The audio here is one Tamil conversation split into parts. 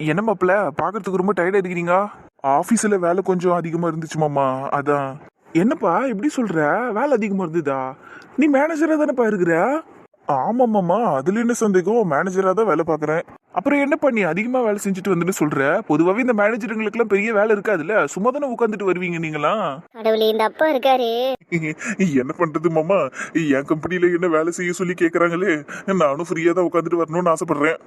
என்ன மாப்பிள்ள பாக்குறதுக்கு ரொம்ப டயர்டா இருக்கிறீங்க ஆபீஸ்ல வேலை கொஞ்சம் அதிகமா இருந்துச்சு மாமா அதான். என்னப்பா எப்படி சொல்ற? வேலை அதிகமா இருந்ததா? நீ மேனேஜரா தானேப்பா இருக்கிற? ஆமா மாமா அதுல என்ன சந்தேகம்? மேனேஜரா தான் வேலை பாக்குறேன் அப்புறம் என்ன பண்ணி? அதிகமா வேலை செஞ்சுட்டு வந்துட்டு சொல்ற? பொதுவாவே இந்த மேனேஜருங்களுக்கு எல்லாம் பெரிய வேலை இருக்காதுல்ல? சும்மா தானே உட்காந்துட்டு வருவீங்க நீங்களாம் கடவுளே இந்த அப்பா இருக்காரு. என்ன பண்றது மாமா? என் கம்பெனில என்ன வேலை செய்ய சொல்லி கேக்குறாங்களே? நானும் ஃப்ரீயா தான் உட்காந்துட்டு வரணும்னு ஆசைப்படுறேன்.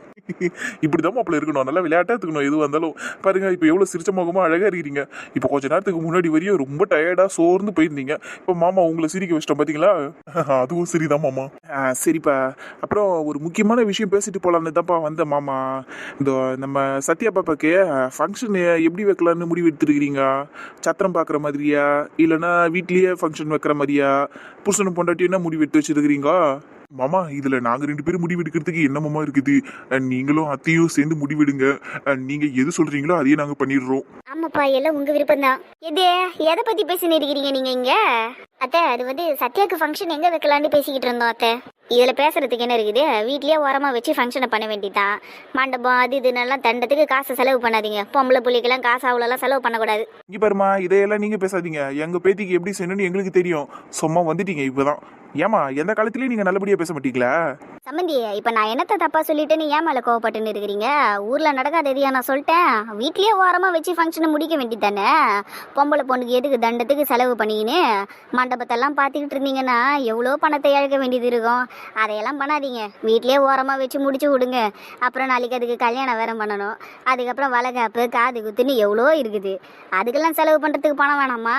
இப்படிதான் மாப்பிள்ள இருக்கணும். நல்லா விளையாட்டா இருக்கணும் எதுவாக இருந்தாலும். பாருங்க இப்போ எவ்வளவு சிரிச்ச முகமா அழகா இருக்கீங்க இப்போ கொஞ்ச நேரத்துக்கு முன்னாடி வரையும் ரொம்ப டயர்டா சோர்ந்து போயிருந்தீங்க. இப்போ மாமா உங்களை சிரிக்க வச்சிட்டோம் பாத்தீங்களா? அதுவும் சரிதான் மாமா. சரிப்பா அப்புறம் ஒரு முக்கியமான விஷயம் பேசிட்டு போகலான்னு தான்ப்பா வந்த மாமா. இந்த நம்ம சத்யா பாப்பாக்கு ஃபங்க்ஷன் எப்படி வைக்கலான்னு முடிவு எடுத்துருக்கிறீங்க? சத்திரம் பார்க்குற மாதிரியா? இல்லைன்னா வீட்லயே ஃபங்க்ஷன் வைக்கிற மாதிரியா? புருஷனும் பொண்டாட்டி என்ன முடிவு எடுத்து வச்சிருக்கிறீங்க? மாமா இதுல நாங்க ரெண்டு பேரும் முடிவு எடுக்கிறதுக்கு என்ன மாமா இருக்குது? நீங்களும் அத்தையும் சேர்ந்து முடிவெடுங்க நீங்கள் நீங்க எது சொல்றீங்களோ அதையே நாங்க பண்ணிடுறோம். ஆமாப்பா எல்லாம் உங்கள் விருப்பம் தான் எது எதை பத்தி பேசினு இருக்கிறீங்க நீங்க இங்கே? அத்தை அது வந்து சத்யாக்கு ஃபங்க்ஷன் எங்க வைக்கலாம்னு பேசிக்கிட்டு இருந்தோம் அத்தை. இதுல பேசுறதுக்கு என்ன இருக்குது? வீட்லயே ஓரமா வச்சு ஃபங்க்ஷனை பண்ண வேண்டியதான் மண்டபம் அது இதுன்னெல்லாம் தண்டத்துக்கு காசு செலவு பண்ணாதீங்க. பொம்பளை புள்ளிக்கெல்லாம் காசு அவ்வளோலாம் செலவு பண்ணக்கூடாது. இங்க பாருமா இதையெல்லாம் நீங்க பேசாதீங்க. எங்க பேத்திக்கு எப்படி செய்யணும்னு எங்களுக்கு தெரியும். சும்மா வந்துட்டீங்க இப்பதான் ஏமா எந்த காலத்திலயும் நீங்க நல்லபடியா பேச மாட்டீங்களா? சம்மந்தி இப்ப நான் என்னத்த தப்பா சொல்லிட்டேன்னு ஏன் மேல கோவப்பட்டுன்னு இருக்கிறீங்க? ஊர்ல நடக்காத எதையா நான் சொல்லிட்டேன்? வீட்லயே ஓரமா வச்சு ஃபங்க்ஷனை முடிக்க வேண்டியதானே பொம்பளை பொண்ணுக்கு எதுக்கு தண்டத்துக்கு செலவு பண்ணிக்கின்னு மண்டபத்தெல்லாம் பார்த்துக்கிட்டு இருந்தீங்கன்னா எவ்வளோ பணத்தை இழக்க வேண்டியது இருக்கும்? அதையெல்லாம் பண்ணாதீங்க. வீட்லயே ஓரமா வச்சு முடிச்சு விடுங்க. அப்புறம் நாளைக்கு அதுக்கு கல்யாணம் வேற பண்ணணும். அதுக்கப்புறம் வளகாப்பு காது குத்துன்னு எவ்வளோ இருக்குது. அதுக்கெல்லாம் செலவு பண்றதுக்கு பணம் வேணாமா?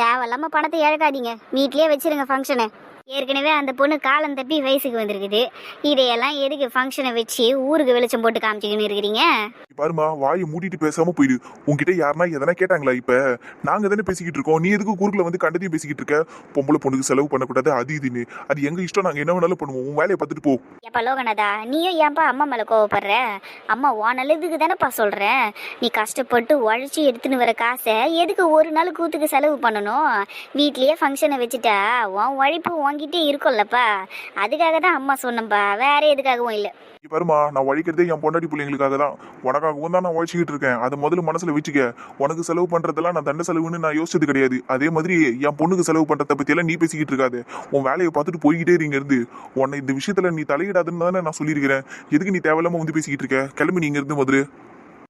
தேவையில்லாமல் பணத்தை இழக்காதீங்க. வீட்லயே வச்சிருங்க ஃபங்க்ஷனை ஏற்கனவே அந்த பொண்ணு காலம் தப்பி வயசுக்கு வந்திருக்குது. இதையெல்லாம் எதுக்கு ஃபங்க்ஷனை வச்சு ஊருக்கு வெளிச்சம் போட்டு காமிச்சிக்கின்னு இருக்கிறீங்க? பாருமா வாயை மூடிட்டு பேசாம போயிடு. உன்கிட்ட யாருன்னா எதனா கேட்டாங்களா இப்ப? நாங்க தானே பேசிக்கிட்டு இருக்கோம். நீ எதுக்கு குறுக்குல வந்து கண்டதையும் பேசிக்கிட்டு இருக்க? பொம்பளை பொண்ணுக்கு செலவு பண்ணக்கூடாது அது இதுன்னு. அது எங்க இஷ்டம்? நாங்க என்ன வேணாலும் பண்ணுவோம். உன் வேலையை பார்த்துட்டு போ. ஏப்பா லோகநாதா நீயும் ஏன்பா அம்மா மேலே கோவப்படுற? அம்மா உன் நல்லதுக்கு தானேப்பா சொல்கிறேன் நீ கஷ்டப்பட்டு உழைச்சி எடுத்துன்னு வர காசை எதுக்கு ஒரு நாள் கூத்துக்கு செலவு பண்ணணும்? வீட்லயே ஃபங்க்ஷனை வச்சுட்டா உன் உழைப்பு வாங்கிட்டே இருக்கோம்லப்பா. அதுக்காக தான் அம்மா சொன்னேன்ப்பா வேற எதுக்காகவும் இல்லை. பாருமா நான் உழைக்கிறதே என் பொண்டாட்டி பிள்ளைங்களுக்காக தான். உனக்காகவும் தான் நான் உழைச்சிக்கிட்டு இருக்கேன். அது முதல்ல மனசுல வச்சுக்க. உனக்கு செலவு பண்றதெல்லாம் நான் தண்ட செலவுன்னு நான் யோசிச்சது கிடையாது. அதே மாதிரி என் பொண்ணுக்கு செலவு பண்றத பத்தி எல்லாம் நீ பேசிக்கிட்டு இருக்காது. உன் வேலையை பார்த்துட்டு போய்கிட்டே இருங்க இருந்து உன்னை இந்த விஷயத்துல நீ தலையிடாதுன்னு தானே நான் சொல்லியிருக்கிறேன். எதுக்கு நீ தேவையில்லாம வந்து பேசிக்கிட்டு இருக்க? கிளம்பி நீங்க இருந்து முதல்ல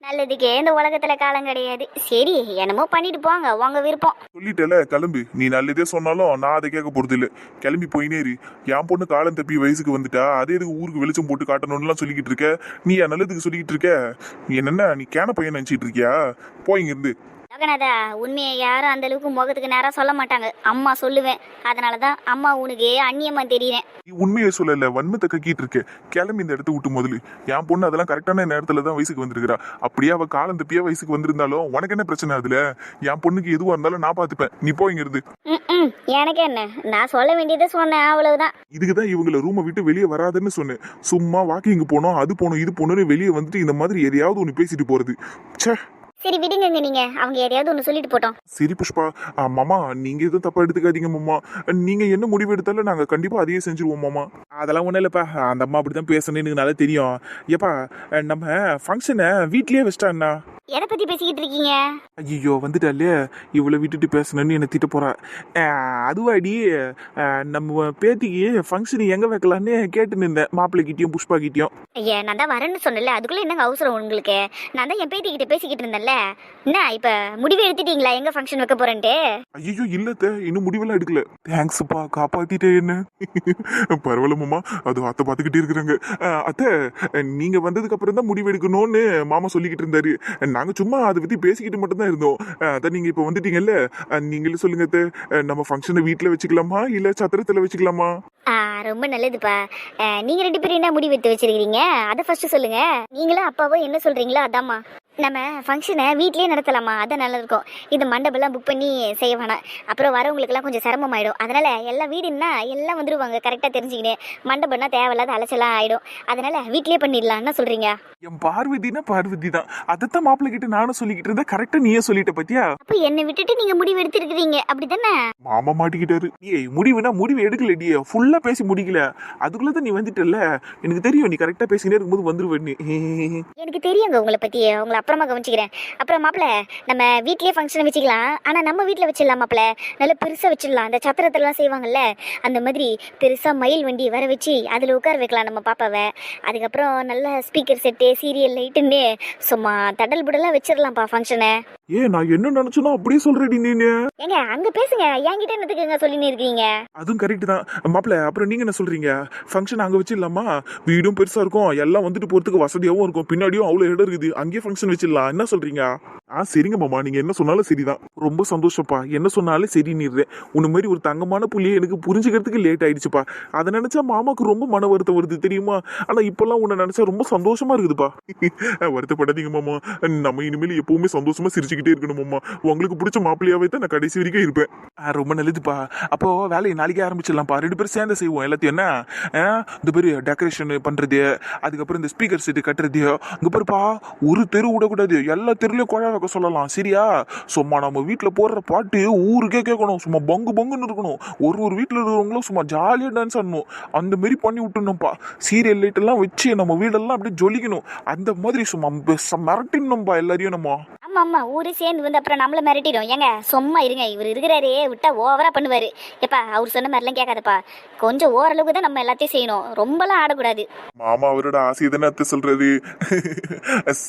நல்லதுக்கே இந்த உலகத்துல காலம் கிடையாது. சரி என்னமோ பண்ணிட்டு போங்க உங்க விருப்பம். சொல்லிட்டேல கிளம்பு. நீ நல்லதே சொன்னாலும் நான் அதை கேட்க போறது இல்ல கிளம்பி போயினேரு என் பொண்ணு காலம் தப்பி வயசுக்கு வந்துட்டா அதே இதுக்கு ஊருக்கு வெளிச்சம் போட்டு காட்டணும்லாம் சொல்லிக்கிட்டு இருக்க. நீ என் நல்லதுக்கு சொல்லிக்கிட்டு இருக்க. என்னென்ன நீ கேன பையன் நினைச்சிட்டு இருக்கியா? போய் இங்கிருந்து. லோகநாதா உண்மையை யாரும் அந்த அளவுக்கு முகத்துக்கு நேரா சொல்ல மாட்டாங்க. அம்மா சொல்லுவேன். அதனால தான் அம்மா உனக்கு அந்நியமா தெரியுறேன். நீ உண்மையை சொல்லல வன்மத்தை கக்கிட்டு இருக்க. கிளம்பி இந்த இடத்த விட்டு முதல்ல என் பொண்ணு அதெல்லாம் கரெக்டான நேரத்துல தான் வயசுக்கு வந்திருக்கிறா. அப்படியே அவ காலம் தப்பியா வயசுக்கு வந்திருந்தாலும் உனக்கு என்ன பிரச்சனை அதுல? என் பொண்ணுக்கு எதுவா இருந்தாலும் நான் பாத்துப்பேன் நீ போயிங்க இருந்து ம் எனக்கு என்ன? நான் சொல்ல வேண்டியதை சொன்னேன் அவ்வளவுதான். இதுக்குதான் இவங்கள ரூமை விட்டு வெளியே வராதுன்னு சொன்னேன். சும்மா வாக்கிங் போனோம் அது போனோம் இது போனோம்னு வெளியே வந்துட்டு இந்த மாதிரி எதையாவது ஒன்று பேசிட்டு போறது. ச்சே. சரி விடுங்கங்க நீங்க. அவங்க எதையாவது ஒன்று சொல்லிட்டு போட்டோம். சரி புஷ்பா. மாமா நீங்க எதுவும் தப்பா எடுத்துக்காதீங்க மாமா. நீங்க என்ன முடிவு எடுத்தாலும் நாங்க கண்டிப்பா அதையே செஞ்சிருவோம் மாமா. அதெல்லாம் ஒண்ணும் இல்லப்பா. அந்த அம்மா அப்படிதான் பேசணும்னு எனக்கு நல்லா தெரியும். ஏப்பா நம்ம ஃபங்க்ஷனை வீட்லயே வச்சிட்டாண்ணா எதை பத்தி பேசிக்கிட்டு இருக்கீங்க? ஐயோ வந்துட்டாலே இவளை விட்டுட்டு பேசணும்னு என்னை திட்ட போறா. அதுவாடி நம்ம பேத்திக்கு ஃபங்க்ஷன் எங்க வைக்கலான்னு கேட்டு நின்றேன் மாப்பிள்ளைகிட்டயும் புஷ்பா கிட்டயும் ஐயா நான் தான் வரேன்னு சொன்னல அதுக்குள்ள என்னங்க அவசரம் உங்களுக்கு? நான் தான் என் பேத்திக்கிட்ட பேசிக்கிட்டு இருந்தேன்ல. என்ன இப்ப முடிவு எடுத்துட்டீங்களா? எங்க ஃபங்க்ஷன் வைக்க போறேன்ட்டு? ஐயோ இல்லத்த இன்னும் முடிவெல்லாம் எடுக்கல. தேங்க்ஸ்ப்பா காப்பாத்திட்டே என்ன? பரவாயில்ல மாமா. அது அத்தை பார்த்துக்கிட்டே இருக்கிறாங்க. அத்தை நீங்க வந்ததுக்கு அப்புறம் தான் முடிவு எடுக்கணும்னு மாமா சொல்லிக்கிட்டு இருந்தாரு. நாங்க சும்மா அதை பத்தி பேசிக்கிட்டு மட்டும்தான் இருந்தோம். அஹ், அதான் நீங்க இப்ப வந்துட்டீங்கல்ல? நீங்களே சொல்லுங்க அத்தை. நம்ம ஃபங்க்ஷனை வீட்டில் வச்சுக்கலாமா? இல்ல சத்திரத்தில் வச்சுக்கலாமா? ரொம்ப நல்லதுப்பா. நீங்கள் நீங்க ரெண்டு பேரும் என்ன முடிவு எடுத்து வச்சிருக்கீங்க அதை ஃபர்ஸ்ட் சொல்லுங்க. நீங்களும் அப்பாவோ என்ன சொல்றீங்களோ அதாம்மா. நம்ம ஃபங்க்ஷனை வீட்லயே நடத்தலாமா? அதான் நல்லா இருக்கும் இந்த மண்டபம்லாம் புக் பண்ணி செய்ய வேணாம். அப்புறம் வரவங்களுக்குலாம் கொஞ்சம் சிரமமாயிடும். அதனால எல்லா வீடுன்னா எல்லாம் வந்துருவாங்க கரெக்டாக தெரிஞ்சுக்கின்னு. மண்டபம்னா தேவையில்லாத அலைச்சலாம் ஆயிடும். அதனால வீட்லயே பண்ணிடலாம் என்ன சொல்றீங்க? என் பார்வதினா பார்வதி தான். அதைத்தான் மாப்பிள்ள கிட்ட நானும் சொல்லிக்கிட்டு இருந்தேன். கரெக்டா நீயே சொல்லிட்ட பத்தியா? அப்போ என்னை விட்டுட்டு நீங்க முடிவு எடுத்திருக்கிறீங்க. அப்படிதானே? மாமா மாட்டிக்கிட்டாரு. ஏய் முடிவுனா முடிவு எடுக்கல டி ஃபுல்லா பேசி முடிக்கல. அதுக்குள்ள தான் நீ வந்துட்டல எனக்கு தெரியும் நீ கரெக்டா பேசினே இருக்கும்போது வந்துருவேன் நீ எனக்கு தெரியுங்க உங்களை பத்தி உங்களை அப்புறமா கவனிச்சுக்கிறேன். அப்புறம் மாப்பிள்ள நம்ம வீட்லயே ஃபங்க்ஷன் வச்சுக்கலாம். ஆனா நம்ம வீட்ல வச்சிடலாம் மாப்பிள்ள நல்ல பெருசா வச்சிடலாம். அந்த சத்திரத்துலலாம் செய்வாங்கல்ல அந்த மாதிரி பெருசா மயில் வண்டி வர வச்சு அதுல உட்கார வைக்கலாம் நம்ம பாப்பாவை. அதுக்கப்புறம் நல்ல ஸ்பீக்கர் செட்டு சீரியல் லைட்டுன்னு சும்மா தடல் புடலா வச்சிடலாம்ப்பா ஃபங்க்ஷனை ஏ நான் என்ன நினைச்சனோ அப்படியே சொல்றடி நீனு. ஏங்க அங்க பேசுங்க. என்கிட்ட என்னத்துக்குங்க சொல்லின்னு இருக்கீங்க? அதுவும் கரெக்ட் தான். மாப்பிள்ள அப்புறம் நீங்க என்ன சொல்றீங்க? ஃபங்க்ஷன் அங்க வச்சிடலாமா? வீடும் பெருசா இருக்கும். எல்லாம் வந்துட்டு போறதுக்கு வசதியாவும் இருக்கும். பின்னாடியும் அவ்வளவு இடம் இருக்குது. அங்கேயே ஃபங்க்ஷன் வச்சிடலாம் என்ன சொல்றீங்க? ஆ சரிங்க மாமா. நீங்க என்ன சொன்னாலும் சரிதான். ரொம்ப சந்தோஷப்பா. என்ன சொன்னாலும் சரி நீர்றேன் உன்ன மாதிரி ஒரு தங்கமான புள்ளியை எனக்கு புரிஞ்சுக்கிறதுக்கு லேட் ஆயிடுச்சுப்பா. அதை நினைச்சா மாமாக்கு ரொம்ப மன வருத்தம் வருது தெரியுமா? ஆனா இப்பெல்லாம் உன்னை நினைச்சா ரொம்ப சந்தோஷமா இருக்குதுப்பா. வருத்தப்படாதீங்க மாமா. நம்ம இனிமேல் எப்பவுமே சந்தோஷமா சிரிச்சுக்கிட்டே இருக்கணும் மாமா. உங்களுக்கு பிடிச்ச மாப்பிள்ளையாவே தான் நான் கடைசி வரைக்கும் இருப்பேன். ஆ, ரொம்ப நல்லதுப்பா. அப்போ வேலையை நாளைக்கே ஆரம்பிச்சிடலாம்ப்பா. ரெண்டு பேரும் சேர்ந்து செய்வோம். எல்லாத்தையும் என்ன? ஆ, இந்த பேர் டெக்கரேஷன் பண்றது அதுக்கப்புறம் இந்த ஸ்பீக்கர் செட்டு கட்டுறது. இங்க பாருப்பா ஒரு தெருவோட விடக்கூடாது எல்லா தெருலயும் குழா வைக்க சொல்லலாம். சரியா? சும்மா நம்ம வீட்டுல போடுற பாட்டு ஊருக்கே கேட்கணும். சும்மா பங்கு பங்குன்னு இருக்கணும். ஒரு ஒரு வீட்டுல இருக்கிறவங்களும் சும்மா ஜாலியா டான்ஸ் ஆடணும். அந்த மாதிரி பண்ணி விட்டுணும்ப்பா. சீரியல் லைட் எல்லாம் வச்சு நம்ம வீடெல்லாம் அப்படியே ஜொலிக்கணும். அந்த மாதிரி சும்மா பெ- மிரட்டிடணும்பா எல்லாரையும் நம்ம. ஆமா ஆமா ஊரே சேர்ந்து வந்து அப்புறம் நம்மள மிரட்டிடும். ஏங்க சும்மா இருங்க. இவர் இருக்கிறாரே. விட்டா ஓவரா பண்ணுவாரு. எப்பா அவர் சொன்ன மாதிரிலாம் கேட்காதப்பா. கொஞ்சம் ஓரளவுக்கு தான் நம்ம எல்லாத்தையும் செய்யணும். ரொம்பலாம் ஆடக்கூடாது. மாமா அவரோட ஆசையை தானே அத்தை சொல்றது.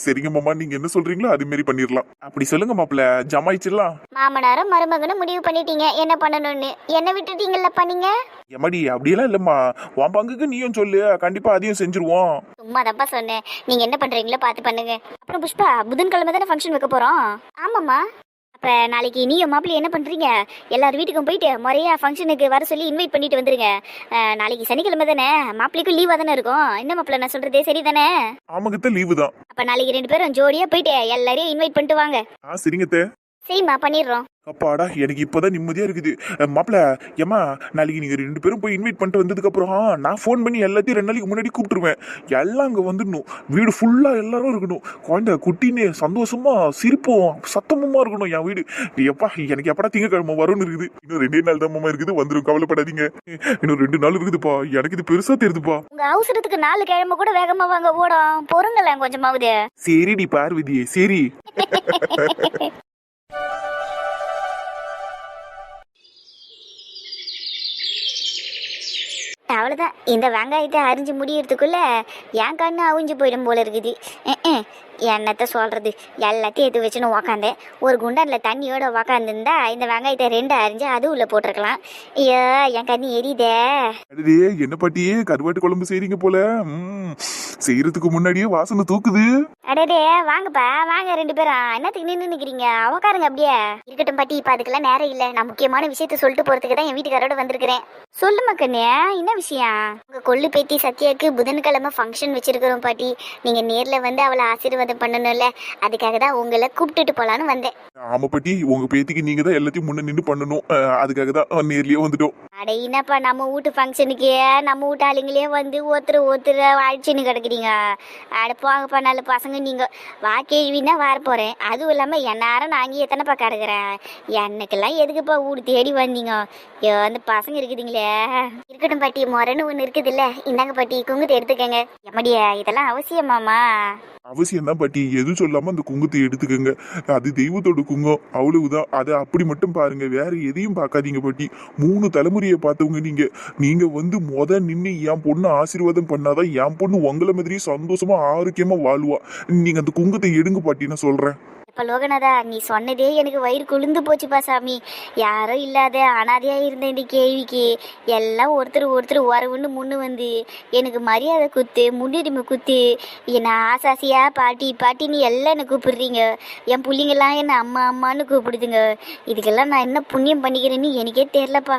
சரிங்க மாமா. நீங்க என்ன சொல்றீங்களோ அது மாதிரி பண்ணிடலாம் அப்படி சொல்லுங்க மாப்பிள்ள ஜமாயிச்சிடலாம் மாமனாரும் மருமகனும் முடிவு பண்ணிட்டீங்க. என்ன பண்ணணும்னு? என்ன விட்டுட்டீங்கல்லப்பா நீங்க? எம்மாடி அப்படியெல்லாம் இல்லம்மா. உன் பங்குக்கு நீயும் சொல்லு. கண்டிப்பா அதையும் செஞ்சிருவோம். சும்மா தப்பா சொன்னேன். நீங்க என்ன பண்றீங்களோ பார்த்து பண்ணுங்க. அப்புறம் புஷ்பா புதன்கிழமை தானே ஃபங்க்ஷன் வைக்க போறோம்? ஆமாம்மா. அப்ப நாளைக்கு நீயும் மாப்பிள்ளை என்ன பண்றீங்க? எல்லார் வீட்டுக்கும் போயிட்டு முறையா ஃபங்க்ஷனுக்கு வர சொல்லி இன்வைட் பண்ணிட்டு வந்துருங்க. நாளைக்கு சனிக்கிழமை தானே? மாப்பிள்ளைக்கும் லீவா தானே இருக்கும்? என்ன மாப்பிள்ளை நான் சொல்றதே சரிதானே? ஆமாங்கத்த லீவு தான். அப்ப நாளைக்கு ரெண்டு பேரும் ஜோடியா போயிட்டு எல்லாரையும் இன்வைட் பண்ணிட்டு வாங்க. ஆ சரிங்க அத்தை. சரிம்மா பண்ணிடுறோம். அப்பாடா எனக்கு இப்போதான் நிம்மதியா இருக்குது. மாப்பிள ஏம்மா நாளைக்கு நீங்க ரெண்டு பேரும் போய் இன்வைட் பண்ணிட்டு வந்ததுக்கு அப்புறம் நான் ஃபோன் பண்ணி எல்லாத்தையும் ரெண்டு நாளைக்கு முன்னாடி கூப்பிட்டுருவேன். எல்லாம் அங்க வந்துடணும். வீடு ஃபுல்லா எல்லாரும் இருக்கணும். குழந்தை குட்டின்னு சந்தோஷமா சிரிப்போம். சத்தமுமா இருக்கணும் என் வீடு. எப்பா எனக்கு எப்படா திங்கக்கிழமை வரும்னு இருக்குது. இன்னும் ரெண்டே நாள் தான் இருக்குது. வந்துடும் கவலைப்படாதீங்க. இன்னும் ரெண்டு நாள் இருக்குதுப்பா. எனக்கு இது பெருசா தெரியுதுப்பா. உங்க அவசரத்துக்கு நாலு கிழமை கூட வேகமா வாங்க ஓடும். பொறுங்களேன் கொஞ்சமாவது. சரிடி பார்வதி. சரி. அவ்வளோதான் இந்த வெங்காயத்தை அரிஞ்சு முடியறதுக்குள்ள என் கண்ணு அவிஞ்சு போயிடும் போல இருக்குது ம்ம். என்னத்த சொல்றது? எல்லாத்தையும் எடுத்து வச்சுன்னு உக்காந்தேன். ஒரு குண்டானில் தண்ணியோட உக்காந்துருந்தா இந்த வெங்காயத்தை ரெண்டு அரிஞ்சு அது உள்ள போட்டிருக்கலாம். ஐயோ என் கண்ணு எரியுதே. அடடே என்ன பாட்டியே கருவாட்டு குழம்பு செய்றீங்க போல. செய்யறதுக்கு முன்னாடியே வாசனை தூக்குது. அடடே வாங்கப்பா வாங்க ரெண்டு பேரும். என்னத்துக்கு நின்று நிக்கிறீங்க? உக்காருங்க அப்படியே. இருக்கட்டும் பாட்டி இப்போ அதுக்கெல்லாம் நேரம் இல்லை. நான் முக்கியமான விஷயத்த சொல்லிட்டு போறதுக்கு தான் என் வீட்டுக்காரோட வந்திருக்கிறேன். சொல்லுமா கண்ணே என்ன விஷயம்? உங்க கொள்ளு பேத்தி சத்யாக்கு புதன்கிழமை ஃபங்க்ஷன் வச்சிருக்கிறோம் பாட்டி. நீங்க நேர்ல வந்து அவளை ஆசீர்வாதம் பண்ணணும்ல. அதுக்காக தான் உங்களை கூப்பிட்டுட்டு போலான்னு வந்தேன். ஆமா பாட்டி உங்க பேத்திக்கு நீங்க தான் எல்லாத்தையும் முன்ன நின்று பண்ணணும். அதுக்காக தான் நேர்லயே வந்துட்டோம். அட என்னப்பா நம்ம வீட்டு ஃபங்க்ஷனுக்கு நம்ம வீட்டு ஆளுங்களே வந்து ஒருத்தர் ஒருத்தர் அழிச்சுன்னு கிடக்குறீங்க. அட போங்கப்பா நல்ல பசங்க நீங்க. வா கேள்வின்னா வர போறேன். அதுவும் இல்லாம என்னாரம் நான் அங்கேயே எத்தனைப்பா கிடக்குறேன். எனக்கெல்லாம் எதுக்குப்பா வீடு தேடி வந்தீங்க? ஐயோ அந்த பசங்க இருக்குதுங்களே. இருக்கட்டும் பாட்டி முறைன்னு ஒன்று இருக்குதுல்ல. இந்தாங்க பாட்டி குங்குத்தை எடுத்துக்கங்க. எம்மடியா இதெல்லாம் அவசியமாமா அவசியம் தான் பாட்டி எதுவும் சொல்லாமல் அந்த குங்குத்தை எடுத்துக்கோங்க. அது தெய்வத்தோட குங்கம் அவ்வளவுதான். அதை அப்படி மட்டும் பாருங்க. வேற எதையும் பார்க்காதீங்க பாட்டி. மூணு தலைமுறையை பார்த்தவங்க நீங்க. நீங்க வந்து முத நின்று என் பொண்ணு ஆசீர்வாதம் பண்ணாதான் என் பொண்ணு உங்களை மாதிரி சந்தோஷமா ஆரோக்கியமா வாழ்வா. நீங்க அந்த குங்குத்தை எடுங்க பாட்டி நான் சொல்றேன். அப்ப லோகநாதா நீ சொன்னதே எனக்கு வயிறு குளிர்ந்து போச்சுப்பா சாமி. யாரும் இல்லாத அனாதையா இருந்த இந்த கேள்விக்கு எல்லாம் ஒருத்தர் ஒருத்தர் உறவுன்னு முன்னு வந்து. எனக்கு மரியாதை குத்து முன்னுரிமை குத்து. என்னை ஆசாசியா பாட்டி பாட்டின்னு எல்லாம் என்னை கூப்பிடுறீங்க? என் பிள்ளைங்கெல்லாம் என்னை அம்மா அம்மான்னு கூப்பிடுதுங்க. இதுக்கெல்லாம் நான் என்ன புண்ணியம் பண்ணிக்கிறேன்னு எனக்கே தெரிலப்பா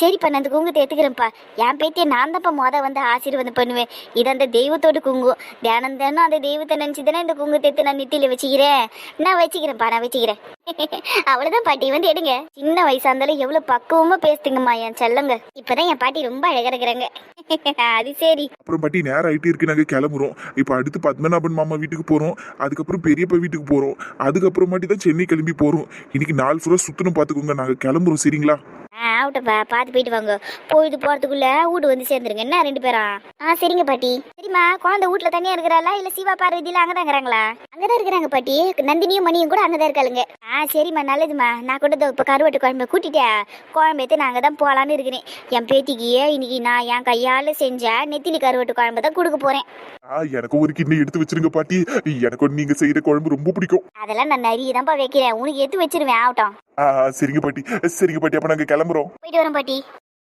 சரிப்பா நான் அந்த குங்குத்தை எடுத்துக்கிறேன்ப்பா. என் பேத்தியை நான் தான்ப்பா மொதல் வந்து ஆசீர்வாதம் பண்ணுவேன். இது அந்த தெய்வத்தோட குங்கும் தியானம் தினம் அந்த தெய்வத்தை நினச்சி தானே இந்த குங்குத்தை நான் நெத்தியில் வச்சுக்கிறேன். நான் வச்சுக்கிறேன்ப்பா நான் வச்சுக்கிறேன். அவ்வளோதான் பாட்டி வந்து எடுங்க. சின்ன வயசா இருந்தாலும் எவ்வளோ பக்குவமாக பேசுதுங்கம்மா என் செல்லங்க. இப்போதான் என் பாட்டி ரொம்ப அழகாக இருக்கிறாங்க. அது சரி. அப்புறம் பாட்டி நேரம் ஆயிட்டு இருக்கு நாங்க கிளம்புறோம். இப்போ அடுத்து பத்மநாபன் மாமா வீட்டுக்கு போறோம். அதுக்கப்புறம் பெரியப்பா வீட்டுக்கு போறோம். அதுக்கப்புறமாட்டி தான் சென்னை கிளம்பி போறோம். இன்னைக்கு நாலு ஃபுல்லா சுத்தணும் பாத்துக்கோங்க. நாங்க கிளம்புறோம் சரிங்களா? ஆ ஆகட்டும்ப்பா பார்த்து போயிட்டு வாங்க. பொழுது போகிறதுக்குள்ள வீடு வந்து சேர்ந்துருங்க. என்ன ரெண்டு பேரும் ஆ சரிங்க பாட்டி. சரிம்மா குழந்தை வீட்டில் தனியாக இருக்கிறாளா? இல்லை சிவா பார்வதியில் அங்கே தான் இருக்கிறாங்களா? அங்கே தான் இருக்கிறாங்க பாட்டி. நந்தினியும் மணியும் கூட அங்கே தான் இருக்காளுங்க. ஆ சரிம்மா நல்லதும்மா. நான் கூட இப்போ கருவாட்டு குழம்பு கூட்டிட்டேன் குழம்பு எடுத்து நான் அங்கே தான் போகலான்னு இருக்கிறேன். என் பேத்திக்கு இன்னைக்கு நான் என் கையால் செஞ்ச நெத்திலி கருவாட்டு குழம்பு தான் கொடுக்க போகிறேன் ஆ எனக்கு ஒரு கிண்ணி எடுத்து வச்சிருங்க பாட்டி. எனக்கு நீங்க செய்யற குழம்பு ரொம்ப பிடிக்கும். அதெல்லாம் நான் நிறைய தான்ப்பா வைக்கிறேன். உனக்கு எடுத்து வச்சிருவேன் ஆகட்டும். ஆ சரிங்க பாட்டி. சரிங்க பாட்டி. அப்ப நாங்க கிளம்புறோம். போயிட்டு வரேன் பாட்டி.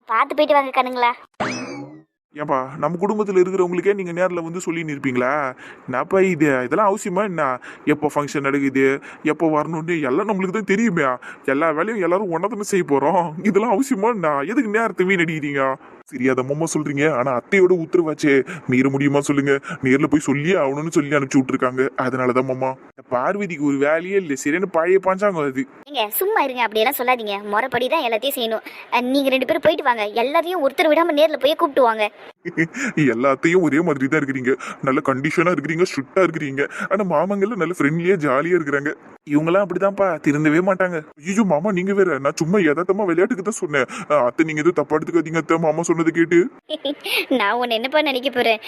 பார்த்து போயிட்டு வாங்க கண்ணுங்களா. ஏன்பா நம்ம குடும்பத்தில் இருக்கிறவங்களுக்கே நீங்கள் நேரில் வந்து சொல்லி நிற்பீங்களா என்னப்பா இது? இதெல்லாம் அவசியமா என்ன? எப்போ ஃபங்க்ஷன் நடக்குது? எப்போ வரணும்னு எல்லாம் நம்மளுக்கு தான் தெரியுமே. எல்லா வேலையும் எல்லாரும் ஒன்றா தானே செய்ய போகிறோம் இதெல்லாம் அவசியமா என்ன? எதுக்கு நேரத்தை வீணடிக்கிறீங்க? சரி அதை சொல்றீங்க. ஆனா அத்தையோட உத்தரவாச்சே. மீற முடியுமா சொல்லுங்க. நேர்ல போய் சொல்லி ஆகணும்னு சொல்லி அனுப்பிச்சு விட்டுருக்காங்க. அதனாலதான் மாமா இந்த பார்வதிக்கு ஒரு வேலையே இல்ல. சரியான பழைய பாஞ்சாங்க அது. நீங்க சும்மா இருங்க. அப்படியெல்லாம் சொல்லாதீங்க. முறைப்படி தான் எல்லாத்தையும் செய்யணும். அஹ், நீங்க ரெண்டு பேரும் போயிட்டு வாங்க. எல்லாத்தையும் ஒருத்தர் விடாம நேர்ல போய் கூப்பிட்டு வாங்க. எல்லாத்தையும் ஒரே மாதிரி தான் இருக்கிறீங்க. நல்ல கண்டிஷனா இருக்கிறீங்க ஸ்ட்ரிக்டா இருக்கிறீங்க. ஆனா மாமங்கள்ல நல்ல ஃப்ரெண்ட்லியா ஜாலியா இருக்கிறாங்க. இவங்கெல்லாம் அப்படிதான்ப்பா திருந்தவே மாட்டாங்க. ஐயோ மாமா நீங்க வேற நான் சும்மா யதார்த்தமா விளையாட்டுக்கு தான் சொன்னேன். அத்தை நீங்க எதுவும் தப்பா எடுத்துக்காதீங்க அத்தை மாமா சொன்னது கேட்டு. நான் உன்னை என்னப்பா நினைக்க போறேன்?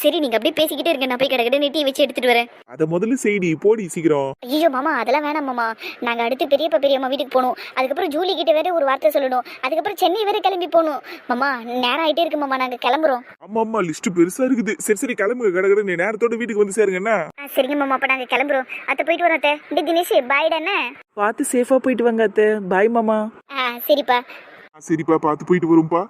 சரி நீங்க அப்படியே பேசிக்கிட்டே இருங்க. நான் போய் கடை நெட்டி வச்சு எடுத்துட்டு வரேன். அதை முதல்ல செய்டி போடி சீக்கிரம். ஐயோ மாமா அதெல்லாம் வேணாம் மாமா. நாங்க அடுத்து பெரியப்பா பெரியம்மா வீட்டுக்கு போகணும். அதுக்கப்புறம் ஜூலி கிட்ட வேற ஒரு வார்த்தை சொல்லணும். அதுக்கப்புறம் சென்னை வேற கிளம்பி போகணும். மாமா நேரம் ஆயிட்டே இருக்கு மாமா. நாங்க கிளம்புறோம். ஆமா ஆமா லிஸ்ட் பெருசா இருக்குது. சரி சரி கிளம்புங்க கடை கடை நீ நேரத்தோட வீட்டுக்கு வந்து சேருங்க என்ன? ஆ சரிங்க மாமா அப்ப நாங்க கிளம்புறோம். அத்தை போயிட்டு வரோம் அத்தை. இந்த தினேஷ் பாய்டா என்ன? பார்த்து சேஃபாக போயிட்டு வாங்க அத்தை. பாய் மாமா. ஆ சரிப்பா. சரிப்பா பார்த்து போயிட்டு வரும்பா.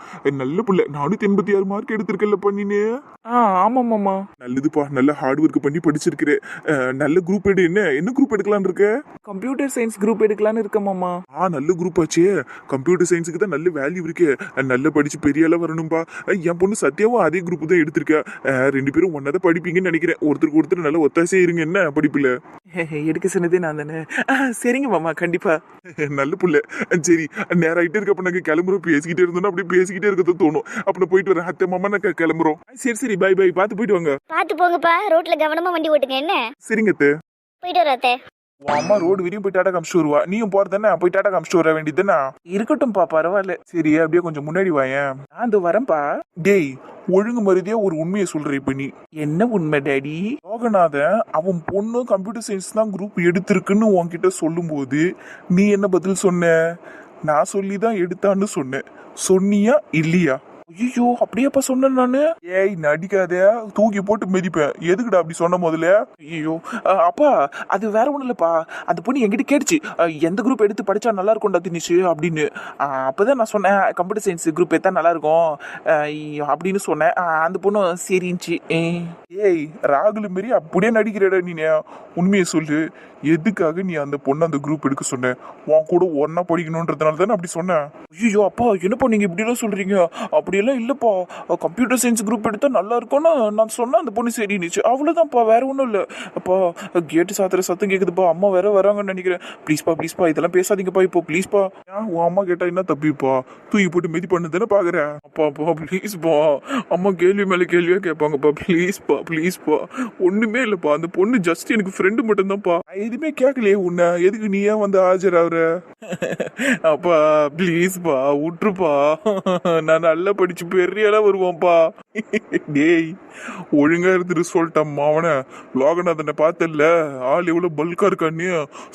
நல்ல புள்ள. நானூத்தி எண்பத்தி ஆறு மார்க் எடுத்திருக்கல பண்ணினே ஆ ஆமாம் மாமா நல்லதுப்பா. நல்ல ஹார்ட் ஒர்க் பண்ணி படிச்சிருக்கிற. அஹ், நல்ல குரூப் எடு. என்ன? என்ன குரூப் எடுக்கலாம்னு இருக்க? கம்ப்யூட்டர் சயின்ஸ் குரூப் எடுக்கலான்னு இருக்கேன் மாமா ஆ நல்ல குரூப் ஆச்சே. கம்ப்யூட்டர் சயின்ஸுக்கு தான் நல்ல வேல்யூ இருக்கு. நல்லா படிச்சு பெரிய ஆளா வரணும்பா. என் பொண்ணு சத்யாவும் அதே குரூப் தான் எடுத்திருக்கா. ரெண்டு பேரும் ஒன்னா தான் படிப்பீங்கன்னு நினைக்கிறேன். ஒருத்தருக்கு ஒருத்தர் நல்ல ஒத்தாசையா இருங்க. என்ன படிப்புல? எடுக்க சொன்னதே நான் தானே. சரிங்க மாமா. கண்டிப்பாக நல்ல புள்ள. சரி. நேரம் ஆயிட்டே இருக்க அப்ப நாங்க கிளம்புறோம். பேசிக்கிட்டே இருந்தோம்னா அப்படியே பேசிக்கிட்டே இருக்கிறது தோணும். அப்ப நான் போயிட்டு வரேன். அத்தை மாமா நான் கிளம்புறோம். சரி சரி. பை பை பார்த்து போயிட்டு வாங்க. பார்த்து போங்கப்பா. ரோட்ல கவனமா வண்டி ஓட்டுங்க. என்ன? சரிங்க அத்தை. போயிட்டு உன் அம்மா ரோடு வரையும் போய் டாடா காமிச்சிட்டு வருவா. நீயும் போறதானே போய் டாடா காமிச்சிட்டு வர வேண்டியதுதானே? இருக்கட்டும்ப்பா பரவாயில்ல. சரி அப்படியே கொஞ்சம் முன்னாடி வாயேன் நான் இந்த வரேன்ப்பா. டேய் ஒழுங்கு மருதியா ஒரு உண்மையை சொல்ற இப்ப நீ. என்ன உண்மை டேடி? லோகநாதன் அவன் பொண்ணு கம்ப்யூட்டர் சயின்ஸ் தான் குரூப் எடுத்திருக்குன்னு உன்கிட்ட சொல்லும்போது நீ என்ன பதில் சொன்ன? நான் சொல்லி தான் எடுத்தான்னு சொன்னேன். சொன்னியா இல்லையா? ஐயோ அப்படியேப்பா சொன்னேன் நான்? ஏய் நடிக்காதே. தூக்கி போட்டு மிதிப்பேன். எதுக்குடா அப்படி சொன்ன முதல்ல? ஐயோ அப்பா அது வேற ஒன்றும் இல்லைப்பா. அந்த பொண்ணு என்கிட்ட கேட்டுச்சு. எந்த குரூப் எடுத்து படிச்சா நல்லா இருக்கும்டா தினிஷ் அப்படின்னு. அப்போதான் அப்பதான் நான் சொன்னேன் கம்ப்யூட்டர் சயின்ஸ் குரூப் எடுத்தா நல்லா இருக்கும். அப்படின்னு சொன்னேன். அந்த பொண்ணு சரிஞ்சி ஏய் ராகுல் மாரி அப்படியே நடிக்கிறடா நீ உண்மையை சொல்லு. எதுக்காக நீ அந்த பொண்ணு அந்த குரூப் எடுக்க சொன்ன? உன் கூட ஒன்னா படிக்கணுன்றதுனால தானே அப்படி சொன்னேன் ஐயோ அப்பா என்னப்பா நீங்க இப்படிலாம் சொல்றீங்க? அப்படியெல்லாம் இல்லப்பா. கம்ப்யூட்டர் சயின்ஸ் குரூப் எடுத்தா நல்லா இருக்கும்னு நான் சொன்னேன் அந்த பொண்ணு சரின்னுச்சு அவ்வளவுதான்ப்பா வேற ஒன்றும் இல்லை. அப்பா கேட்டு சாத்துற சத்தம் கேக்குதுப்பா. அம்மா வேற வராங்கன்னு நினைக்கிறேன். ப்ளீஸ்ப்பா ப்ளீஸ்ப்பா இதெல்லாம் பேசாதீங்கப்பா இப்போ. ப்ளீஸ்ப்பா உன் அம்மா கேட்டா என்ன தப்பிப்பா? தூக்கி போட்டு மிதி பண்ணுதுன்னு பாக்குறேன் அப்பாப்பா அப்பா அப்பா ப்ளீஸ்ப்பா அம்மா கேள்வி மேலே கேள்வியாக கேட்பாங்கப்பா. ப்ளீஸ்ப்பா ப்ளீஸ்ப்பா ஒன்றுமே இல்லைப்பா. அந்த பொண்ணு ஜஸ்ட் எனக்கு ஃப்ரெண்டு மட்டும்தான்ப்பா. நான் எதுவுமே கேட்கலையே உன்னை. எதுக்கு நீ ஏன் வந்து ஆஜராகுற? அப்பா ப்ளீஸ்ப்பா விட்டுருப்பா. நான் நல்லா படிச்சு பெரிய ஆளா வருவேன்ப்பா. டேய் ஒழுங்கா இருந்துட்டு சொல்லிட்டம்மா அவனை லோகநாதனை பார்த்தல ஆள் எவ்வளவு பல்கா இருக்கான்னு.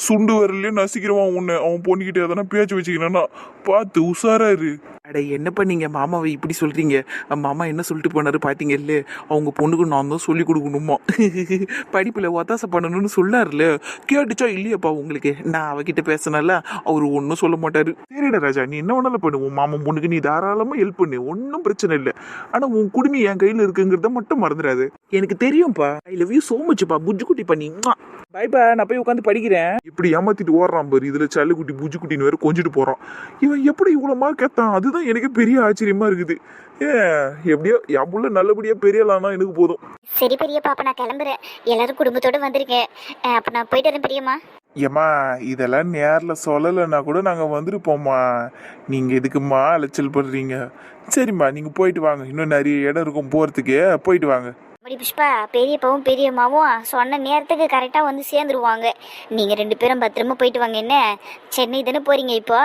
சுண்டு வரலையே நசிக்கிறவான் உன்னை. அவன் பொண்ணுகிட்ட எதனா பேச்சு வச்சுக்கிறானா பார்த்து உஷாரா இரு. அட என்ன பண்ணீங்க? மாமாவை இப்படி சொல்றீங்க? மாமா என்ன சொல்லிட்டு போனாரு பாத்தீங்கல்ல அவங்க பொண்ணுக்கு நான் தான் சொல்லி கொடுக்கணுமா? படிப்புல ஒத்தாசை பண்ணணும்னு சொல்லாருல கேட்டுச்சா இல்லையாப்பா உங்களுக்கு? நான் அவகிட்ட பேசினால அவர் ஒன்றும் சொல்ல மாட்டாரு. சரிடா ராஜா நீ என்ன வேணாலும் பண்ணு. உன் மாமன் பொண்ணுக்கு நீ தாராளமா ஹெல்ப் பண்ணு. ஒன்றும் பிரச்சனை இல்லை. ஆனா உன் குடுமி என் கையில இருக்குங்கிறத மட்டும் மறந்துடாது. எனக்கு தெரியும்ப்பா ஐ லவ் யூ சோ மச்ப்பா புஜ்ஜு குட்டி பண்ணி பாய்ப்பா நான் போய் உட்காந்து படிக்கிறேன். இப்படி ஏமாத்திட்டு ஓடுறான் பாரு. இதுல சல்லுக்குட்டி புஜ்ஜு குட்டின்னு வேற கொஞ்சிட்டு போறான். இவன் எப்படி இவ்வளவு மார்க் ஏத்தான் அதுதான் எனக்கு பெரிய ஆச்சரியமா இருக்குது. ஏ எப்படியோ என் புள்ள நல்லபடியா பெரியலானா எனக்கு போதும். சரி பெரியப்பா அப்ப நான் கிளம்புறேன். எல்லாரும் குடும்பத்தோட வந்திருக்கேன். அப்ப நான் போயிட்டு வரேன் பெரியம்மா. ஏம்மா இதெல்லாம் நேரில் சொல்லலைன்னா கூட நாங்கள் வந்துருப்போம்மா. நீங்கள் எதுக்குமா அலைச்சல் படுறீங்க? சரிம்மா நீங்கள் போயிட்டு வாங்க. இன்னும் நிறைய இடம் இருக்கும் போகிறதுக்கு போயிட்டு வாங்க. மடி புஷ்பா பெரியப்பாவும் பெரியம்மாவும் சொன்ன நேரத்துக்கு கரெக்டாக வந்து சேர்ந்துருவாங்க. நீங்கள் ரெண்டு பேரும் பத்திரமா போயிட்டு வாங்க என்ன? சென்னை தானே போறீங்க இப்போ?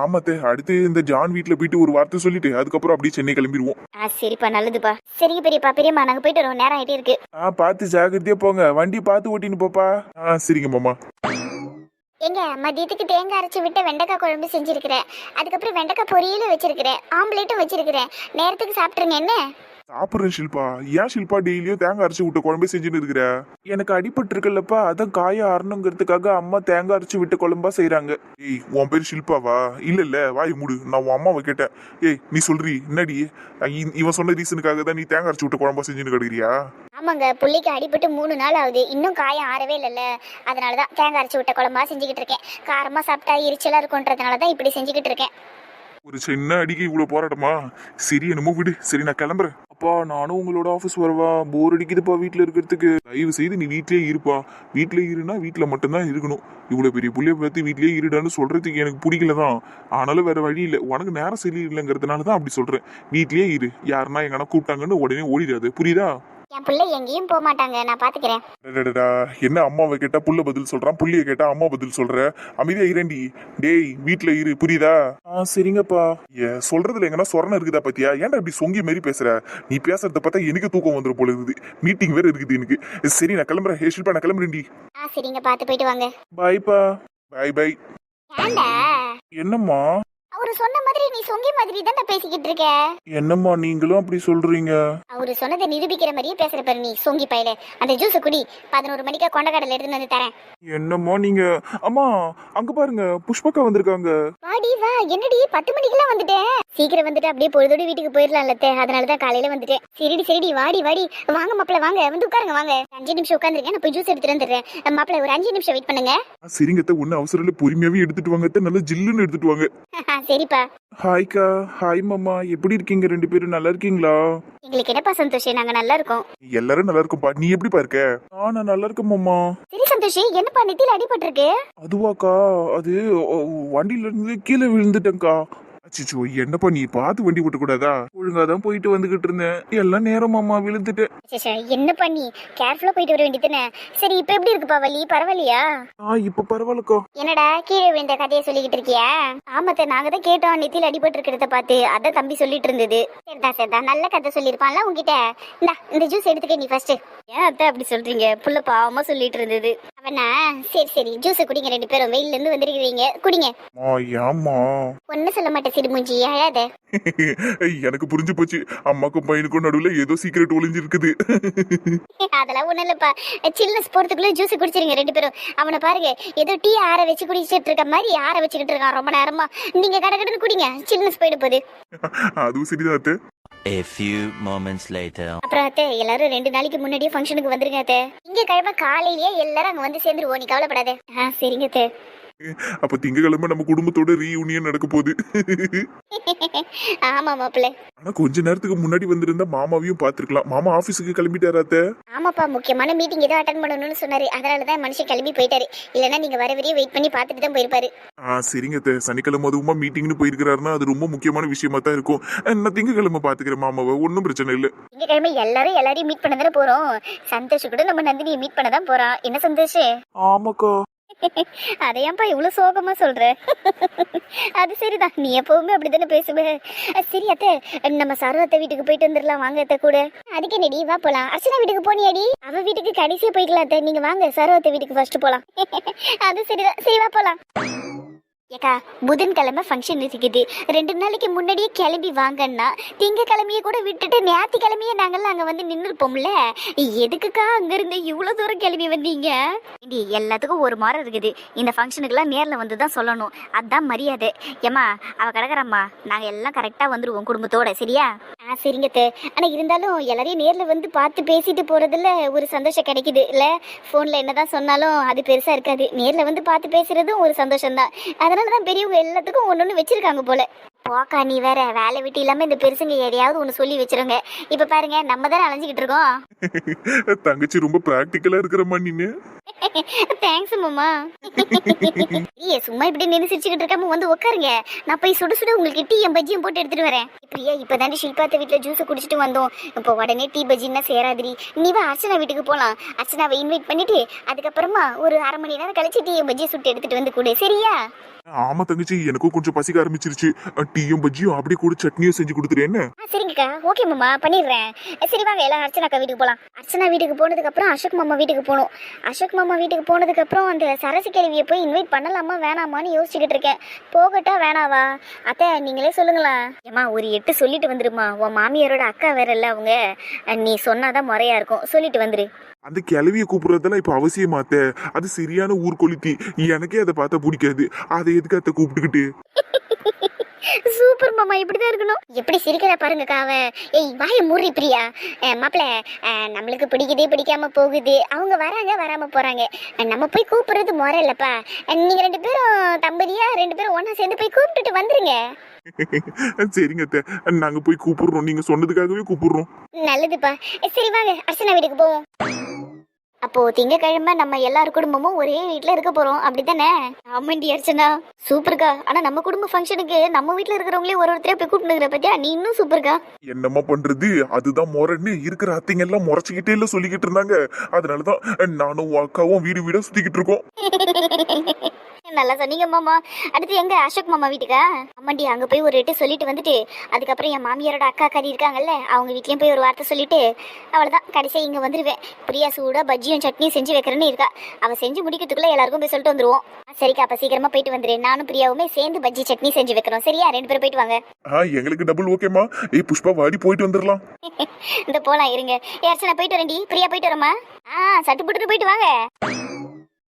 ஆமாத்தே அடுத்து இந்த ஜான் வீட்ல போயிட்டு ஒரு வார்த்தை சொல்லிட்டு அதுக்கப்புறம் அப்படியே சென்னை கிளம்பிடுவோம் ஆ சரிப்பா நல்லதுப்பா. சரிங்க பெரியப்பா பெரியம்மா நாங்கள் போயிட்டு வரோம் நேரம் ஆகிட்டே இருக்கு. ஆ பார்த்து ஜாக்கிரதையா போங்க வண்டி பார்த்து ஓட்டின்னு போப்பா. ஆ சரிங்க மாமா. எங்க மதியத்துக்கு தேங்காய் அரைச்சி விட்ட வெண்டைக்காய் குழம்பு செஞ்சிருக்கிறேன். அதுக்கப்புறம் வெண்டைக்காய் பொரியலும் வச்சிருக்கிறேன் ஆம்லேட்டும் வச்சிருக்கிறேன். நேரத்துக்கு சாப்பிட்ருங்க என்ன? சாப்பிடுறேன் ஷில்பா. ஏன் ஷில்பா டெய்லியும் தேங்காய் அரைச்சி விட்ட குழம்பே செஞ்சுன்னு இருக்கிற? எனக்கு அடிபட்டு இருக்குல்லப்பா அதான் காய ஆறணுங்கிறதுக்காக அம்மா தேங்காய் அரைச்சு விட்டு குழம்பா செய்றாங்க. ஏய் உன் பேர் ஷில்பாவா? இல்ல இல்ல வாய் மூடு. நான் உன் அம்மாவை கேட்டேன். ஏய் நீ சொல்றி என்னடி? இவன் சொன்ன ரீசனுக்காக தான் நீ தேங்காய் அரைச்சி விட்ட குழம்பா செஞ்சுன்னு கிடக்குறியா? ஆமாங்க புள்ளிக்கு அடிபட்டு மூணு நாள் ஆகுது. இன்னும் காயம் ஆறவே இல்லைல்ல. அதனால தான் தேங்காய் அரைச்சி விட்ட குழம்பா செஞ்சுக்கிட்டு இருக்கேன். காரமாக சாப்பிட்டா எரிச்சலாக இருக்குன்றதுனால தான் இப்படி செஞ்சுக்கிட்டு இருக்கேன். ஒரு சின்ன அடிக்கு இவ்வளவு போராட்டமா? சரி என்னமோ விடு. சரி நான் கிளம்புறேன். அப்பா நானும் உங்களோட ஆஃபீஸ் வரவா. போர் அடிக்குதுப்பா வீட்டில் இருக்கிறதுக்கு. தயவு செய்து நீ வீட்லேயே இருப்பா. வீட்டிலே இருனா வீட்டில் மட்டும்தான் இருக்கணும். இவ்வளோ பெரிய புள்ளைய பார்த்து வீட்லேயே இருடான்னு சொல்றதுக்கு எனக்கு பிடிக்கல தான். ஆனாலும் வேற வழி இல்லை. உனக்கு நேரம் சரியில்லைங்கிறதுனால தான் அப்படி சொல்றேன். வீட்லேயே இரு. யாருன்னா எங்கன்னா கூப்பிட்டாங்கன்னு உடனே ஓடிடாது. புரியுதா? என் பிள்ளை எங்கேயும் போக மாட்டாங்க. நான் பார்த்துக்கிறேன் அடடடா, என்ன அம்மாவை கேட்டா புள்ள பதில் சொல்றான்? புள்ளிய கேட்டா அம்மா பதில் சொல்ற? அமைதியா இரண்டி. டேய் வீட்ல இரு புரியுதா? ஆ சரிங்கப்பா. ஏ சொல்றதுல எங்கன்னா சொரணம் இருக்குதா பாத்தியா? ஏன்டா இப்படி சொங்கி மாரி பேசுற? நீ பேசுறத பார்த்தா எனக்கு தூக்கம் வந்துரும் போல இருக்குது. மீட்டிங் வேற இருக்குது எனக்கு. சரி நான் கிளம்புறேன். ஹே ஷில்பா நான் கிளம்புறேன்டி. ஆ சரிங்க பார்த்து போயிட்டு வாங்க. பாய்ப்பா. பை பை ஏண்டா? என்னம்மா அவரு சொன்ன மாதிரி நீ சொங்கி மாதிரி தானே பேசிக்கிட்டு இருக்க. என்னம்மா நீங்களும் அப்படி சொல்றீங்க? அவரு சொன்னதை நிரூபிக்கிற மாதிரியே பேசுற பாரு நீ சொங்கி பையல. அந்த ஜூஸை குடி பதினோரு மணிக்கா கொண்டக்கடலை எடுத்துன்னு வந்து தரேன். என்னம்மா நீங்க? அம்மா அங்க பாருங்க புஷ்பக்கா வந்திருக்காங்க. வாடி வா என்னடி பத்து மணிக்கெல்லாம் வந்துட்டேன். சீக்கிரம் வந்துட்டு அப்படியே பொழுதோட வீட்டுக்கு போயிடலாம்ல அத்தை. அதனால தான் காலையில வந்துட்டேன். சரிடி சரிடி வாடி வாடி. வாங்க மாப்பிள வாங்க வந்து உட்காருங்க வாங்க. அஞ்சு நிமிஷம் உட்காந்துருக்கேன் நான் போய் ஜூஸ் எடுத்துட்டு வந்துடுறேன். மாப்பிள ஒரு அஞ்சு நிமிஷம் வெயிட் பண்ணுங்க. சரிங்கத்த ஒன்னும் அவசரம் பொறுமையாவே எடுத்துட்டு வாங்க. நல்லா ஜில்லுன்னு எடுத்துட்டு வாங்க. சரிப்பா. ஹாய்க்கா. ஹாய் மாமா. எப்படி இருக்கீங்க? ரெண்டு பேரும் நல்லா இருக்கீங்களா? எங்களுக்கு என்னப்பா சந்தோஷ்? நாங்க நல்லா இருக்கோம். எல்லாரும் நல்லா இருக்கும்பா நீ எப்படிப்பா இருக்க? ஆ நான் நல்லா இருக்கேன் மாமா. சரி சந்தோஷ் என்னப்பா நெத்தியில அடிபட்டிருக்கு? அதுவாக்கா. அது வண்டியில இருந்து கீழே விழுந்துட்டேன்க்கா. அச்சிச்சோ என்னப்பா நீ பார்த்து வண்டி ஓட்ட கூடாதா ஒழுங்கா தான் போயிட்டு வந்துகிட்டு இருந்தேன். எல்லாம் நேரம் மாமா விழுந்துட்டேன். சே என்னப்பா நீ? கேர்ஃபுல்லா போயிட்டு வர வேண்டியதுதானே? சரி இப்போ எப்படி இருக்குப்பா வலி? பரவாயில்லையா? ஆ இப்ப பரவாயில்லக்கா. என்னடா கீழே விழுந்த கதையை சொல்லிக்கிட்டு இருக்கியா? ஆமாத்த நாங்க தான் கேட்டோம் நெத்தியில் அடிபட்டு இருக்கிறத பார்த்து. அதான் தம்பி சொல்லிட்டு இருந்தது. சரிதா சரிதா நல்ல கதை சொல்லியிருப்பான்ல உங்ககிட்ட இந்தா இந்த ஜூஸ் எடுத்துக்க நீ ஃபர்ஸ்ட் ஏன் அத்தை அப்படி சொல்றீங்க? புள்ள பாவமா சொல்லிட்டு இருந்தது. அவனா சரி சரி ஜூஸ் குடிங்க ரெண்டு பேரும். வெயில்ல இருந்து வந்திருக்கிறீங்க. குடிங்க. ஒன்னும் சொல்ல மாட்டேன் சிறுமூஞ்சி அழாத எனக்கு புரிஞ்சு போச்சு. அம்மாக்கும் பையனுக்கும் நடுவுல ஏதோ சீக்கிரட் ஒளிஞ்சிருக்குது. அதெல்லாம் ஒண்ணும் இல்லப்பா. சில்னஸ் போறதுக்குள்ள ஜூஸ் குடிச்சிருங்க ரெண்டு பேரும். அவனை பாருங்க ஏதோ டீ ஆற வச்சு குடிச்சிட்டு இருக்க மாதிரி ஆற வச்சுக்கிட்டு இருக்கான் ரொம்ப நேரமா. நீங்க கடை கடன் குடிங்க சில்னஸ் போயிட போகுது. அதுவும் சரிதான். A few moments later. அப்புறம் அத்தை எல்லாரும் ரெண்டு நாளைக்கு முன்னாடியே ஃபங்க்ஷனுக்கு வந்துருங்க அத்தை. இங்க கிழமை காலையிலேயே எல்லாரும் அங்க வந்து சேர்ந்துருவோம் நீ கவலைப்படாத. ஆ சரிங்க அத்தை. அப்ப திங்கக்கிழமை நம்ம குடும்பத்தோட ரீயூனியன் நடக்க போகுது. ஆமா மாப்பிள்ள. ஆனா கொஞ்ச நேரத்துக்கு முன்னாடி வந்திருந்தா மாமாவையும் பார்த்திருக்கலாம். மாமா ஆபீஸுக்கு கிளம்பிட்டாரா அத்தை? ஆமாப்பா முக்கியமான மீட்டிங் ஏதோ அட்டன் பண்ணணும்னு சொன்னாரு. அதனால தான் மனுஷன் கிளம்பி போயிட்டாரு. இல்லைன்னா நீங்க வர வரையும் வெயிட் பண்ணி பார்த்துட்டு தான் போயிருப்பாரு. ஆ சரிங்க அத்தை. சனிக்கிழமை அதுவுமா மீட்டிங்னு போயிருக்கிறாருன்னா அது ரொம்ப முக்கியமான விஷயமா தான் இருக்கும். நான் திங்கக்கிழமை பாத்துக்கிறேன் மாமாவை. ஒன்றும் பிரச்சனை இல்லை. திங்கக்கிழமை எல்லாரும் எல்லாரையும் மீட் பண்ண தானே போறோம். சந்தோஷ் கூட நம்ம நந்தினியை மீட் பண்ண தான் போறான் என்ன சந்தோஷ்? ஆமாக்கா. அதையாப்பா இவ்வளோ சோகமாக சொல்கிற அது சரிதான். நீ எப்பவுமே அப்படி தானே பேசுவ சரி அத்தை. நம்ம சரோ அத்தை வீட்டுக்கு போயிட்டு வந்துடலாம். வாங்க அத்தை கூட. அதுக்கு நெடி வா போலாம். அர்ச்சனா வீட்டுக்கு போனியாடி? அவ வீட்டுக்கு கடைசியாக போய்க்கலாம் அத்தை. நீங்க வாங்க சரோ அத்தை வீட்டுக்கு ஃபர்ஸ்ட் போகலாம் அது சரிதான். சரி வா போலாம். ஏக்கா புதன்கிழமை ஃபங்க்ஷன் இருக்குது. ரெண்டு நாளைக்கு முன்னாடியே கிளம்பி வாங்கன்னா திங்கக்கிழமைய கூட விட்டுட்டு ஞாயிற்றுக்கிழமையே நாங்கள்லாம் அங்கே வந்து நின்றுருப்போம்ல எதுக்குக்கா அங்கேருந்து இவ்வளோ தூரம் கிளம்பி வந்தீங்க? இண்டி எல்லாத்துக்கும் ஒரு மாறம் இருக்குது. இந்த ஃபங்க்ஷனுக்கெல்லாம் நேரில் வந்து தான் சொல்லணும். அதுதான் மரியாதை. ஏம்மா அவ கிடக்குறம்மா நாங்கள் எல்லாம் கரெக்டாக வந்துடுவோம் குடும்பத்தோட சரியா? ஆ சரிங்க தே ஆனால் இருந்தாலும் எல்லாரையும் நேரில் வந்து பார்த்து பேசிட்டு போகிறதுல ஒரு சந்தோஷம் கிடைக்குது இல்லை ஃபோனில் என்னதான் சொன்னாலும் அது பெருசாக இருக்காது. நேரில் வந்து பார்த்து பேசுகிறதும் ஒரு சந்தோஷம் தான் அதனால் தான் பெரியவங்க எல்லாத்துக்கும் ஒன்று ஒன்று வச்சுருக்காங்க போல. போக்கா நீ வேற வேலை விட்டு இல்லாமல் இந்த பெருசுங்க எதையாவது ஒன்று சொல்லி வச்சிருங்க. இப்போ பாருங்க நம்ம தானே அலைஞ்சிக்கிட்டு இருக்கோம். தங்கச்சி ரொம்ப பிராக்டிக்கலா இருக்கிறம்மா நீனு. தேங்க்ஸ் மாமா. ஏ சும்மா இப்படி நின்று சிரிச்சுக்கிட்டு இருக்காம வந்து உட்காருங்க நான் போய் சுட சுட உங்களுக்கு டீ பஜ்ஜியும் போட்டு எடுத்துட்டு வரேன். பிரியா இப்பதாண்டி ஷில்பாத்த வீட்டுல ஜூஸ் குடிச்சிட்டு வந்தோம். இப்போ உடனே டீ பஜ்ஜின்னா சேராதிரி நீ வா அர்ச்சனா வீட்டுக்கு போலாம். அர்ச்சனாவை இன்வைட் பண்ணிட்டு அதுக்கப்புறமா ஒரு அரை மணி நேரம் கழிச்சு டீ பஜ்ஜி சுட்டு எடுத்துட்டு வந்து கொடு. சரியா? ஆமா தங்கச்சி எனக்கும் கொஞ்சம் பசிக்க ஆரம்பிச்சிருச்சு. டீயும் பஜ்ஜியும் அப்படியே கூட சட்னியும் செஞ்சு கொடுத்துரு என்ன? சரிங்கக்கா. ஓகே மாமா. பண்ணிடுறேன். சரி வாங்க. எல்லாம் அர்ச்சனாக்கா வீட்டுக்கு போகலாம் அர்ச்சனா வீட்டுக்கு போனதுக்கு அப்புறம் அசோக் மாமா வீட்டுக்கு போகணும். அசோக் மாமா வீட்டுக்கு போனதுக்கு அப்புறம் அந்த சரசு கேள்வியை போய் இன்வைட் பண்ணலாமா வேணாமான்னு யோசிச்சுக்கிட்டு இருக்கேன். போகட்டா வேணாவா? அத்தை நீங்களே சொல்லுங்களேன். ஏம்மா ஒரு எட்டு சொல்லிட்டு வந்துருமா உன் மாமியாரோட அக்கா வேற இல்ல அவங்க. நீ சொன்னாதான் முறையா இருக்கும். சொல்லிட்டு வந்துரு. அந்த கிளவிய கூப்பிடுறதெல்லாம் இப்ப அவசியமாத்த அது சரியான ஊர்கொளுத்தி எனக்கே அதை பார்த்தா பிடிக்காது. அதை எதுக்கு அத்தை கூப்பிட்டுக்கிட்டு? சூப்பர் மாமா இப்படிதான் இருக்கணும். எப்படி சிரிக்கிறா பாருங்க காவ ஏய் வாய மூறி பிரியா. மாப்பிள்ள நம்மளுக்கு பிடிக்குது பிடிக்காம போகுது. அவங்க வராங்க வராம போறாங்க. நம்ம போய் கூப்பிடுறது முறை இல்லப்பா. நீங்க ரெண்டு பேரும் தம்பதியா ரெண்டு பேரும் ஒண்ணா சேர்ந்து போய் கூப்பிட்டுட்டு வந்துருங்க. சரிங்க அத்தை. நாங்க போய் கூப்பிடுறோம். நீங்க சொன்னதுக்காகவே கூப்பிடுறோம். நல்லதுப்பா. சரி வாங்க. அர்ச்சனா வீட்டுக்கு போவோம். அப்போ திங்கக்கிழமை நம்ம எல்லார் குடும்பமும் ஒரே வீட்ல இருக்க போறோம். அப்படித்தானே ஆமாண்டி அர்ச்சனா. சூப்பர்க்கா ஆனா நம்ம குடும்ப ஃபங்க்ஷனுக்கு நம்ம வீட்ல இருக்கிறவங்களே ஒரு ஒருத்தரையா போய் கூப்பிட்டுக்கிற பத்தியா? நீ இன்னும் சூப்பர்க்கா என்னம்மா பண்றது? அதுதான் முறைன்னு இருக்கிற அத்தைங்க எல்லாம் முறைச்சிக்கிட்டே இல்ல சொல்லிக்கிட்டு இருந்தாங்க. அதனாலதான் நானும் அக்காவும் வீடு வீடா சுத்திக்கிட்டு இருக்கோம். நல்லா சொன்னீங்க மாமா அடுத்து எங்க அசோக் மாமா வீட்டுக்கா? ஆமாண்டி அங்க போய் ஒரு எட்டு சொல்லிட்டு வந்துட்டு அதுக்கப்புறம் என் மாமியாரோட அக்கா கறி இருக்காங்கல்ல அவங்க வீட்லயும் போய் ஒரு வார்த்தை சொல்லிட்டு அவ்வளவுதான் கடைசியா இங்க வந்துருவேன். பிரியா சூடா பஜ்ஜியும் சட்னியும் செஞ்சு வைக்கிறேன்னு இருக்கா. அவ செஞ்சு முடிக்கிறதுக்குள்ள எல்லாருக்கும் போய் சொல்லிட்டு வந்துருவோம். சரிக்கா அப்ப சீக்கிரமா போயிட்டு வந்துரு நானும் பிரியாவுமே சேர்ந்து பஜ்ஜி சட்னி செஞ்சு வைக்கிறோம். சரியா? ரெண்டு பேரும் போயிட்டு வாங்க. ஆ எங்களுக்கு டபுள் ஓகேம்மா ஏய் புஷ்பா வாடி போயிட்டு வந்துடலாம் இந்த போலாம் இருங்க. ஏ அர்ச்சனா போயிட்டு வரேன்டி. பிரியா போயிட்டு வரமா ஆ சட்டு போட்டுட்டு போயிட்டு வாங்க.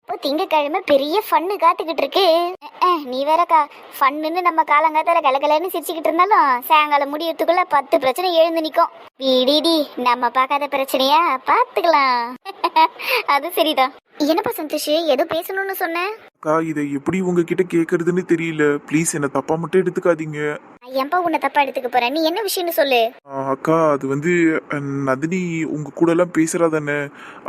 இப்போ திங்கக்கிழமை பெரிய ஃபன்னு காத்துக்கிட்டு இருக்கு. அஹ், நீ வேறக்கா ஃபன்னுன்னு நம்ம காலங்காத்தால கலகலன்னு சிரிச்சுக்கிட்டு இருந்தாலும் சாயங்காலம் முடியறதுக்குள்ள பத்து பிரச்சனை எழுந்து நிற்கும் வீடிடி நம்ம பார்க்காத பிரச்சனையா? பார்த்துக்கலாம். அது சரிதான். என்னப்பா சந்தோஷ் ஏதோ பேசணும்னு சொன்னேன் அக்கா இதை எப்படி உங்ககிட்ட கேட்கறதுன்னு தெரியல. ப்ளீஸ் என்னை தப்பா மட்டும் எடுத்துக்காதீங்க. ஏன்பா உன்னை தப்பா எடுத்துக்க போறேன்? நீ என்ன விஷயம்னு சொல்லு? அக்கா அது வந்து அஹ், நந்தினி உங்க கூட எல்லாம் பேசுறா தானே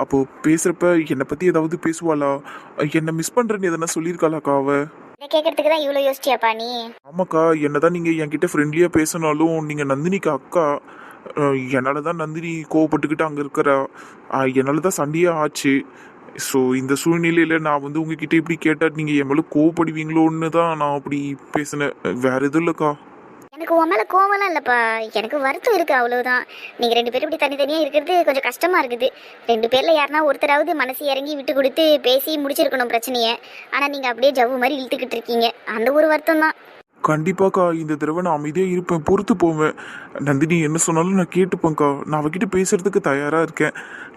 அப்போ பேசுறப்ப என்னை பத்தி ஏதாவது பேசுவாளா? அஹ், என்னை மிஸ் பண்றேன்னு எதனா சொல்லியிருக்காளாக்கா அவ? இதை கேட்கறதுக்கு தான் இவ்வளோ யோசிச்சியாப்பா நீ? ஆமாக்கா என்னதான் நீங்க என்கிட்ட ஃப்ரெண்ட்லியா பேசினாலும் நீங்க நந்தினிக்கு அக்கா. அஹ், என்னால தான் நந்தினி கோவப்பட்டுக்கிட்டு அங்க இருக்கிறா. அஹ், என்னால தான் சண்டையே ஆச்சு. ஸோ இந்த சூழ்நிலையில நான் வந்து உங்ககிட்ட இப்படி கேட்டால் நீங்க என் மேலே கோவப்படுவீங்களோன்னு தான் நான் அப்படி பேசினேன். வேற எதுவும் இல்லைக்கா. எனக்கு உன் மேல கோவம்லாம் இல்லப்பா. எனக்கு வருத்தம் இருக்கு அவ்வளவுதான். நீங்க ரெண்டு பேரும் இப்படி தனித்தனியா இருக்கிறது கொஞ்சம் கஷ்டமா இருக்குது. ரெண்டு பேரில் யாருனா ஒருத்தராவது மனசு இறங்கி விட்டு கொடுத்து பேசி முடிச்சிருக்கணும் பிரச்சனையை. ஆனா நீங்க அப்படியே ஜவ்வு மாதிரி இழுத்துக்கிட்டு இருக்கீங்க. அந்த ஒரு வருத்தம் தான் கண்டிப்பாக்கா இந்த தடவை நான் அமைதியாக இருப்பேன் பொறுத்து போவேன். நந்தினி என்ன சொன்னாலும் நான் கேட்டுப்பேன்க்கா. நான் அவகிட்ட பேசுறதுக்கு தயாராக இருக்கேன்.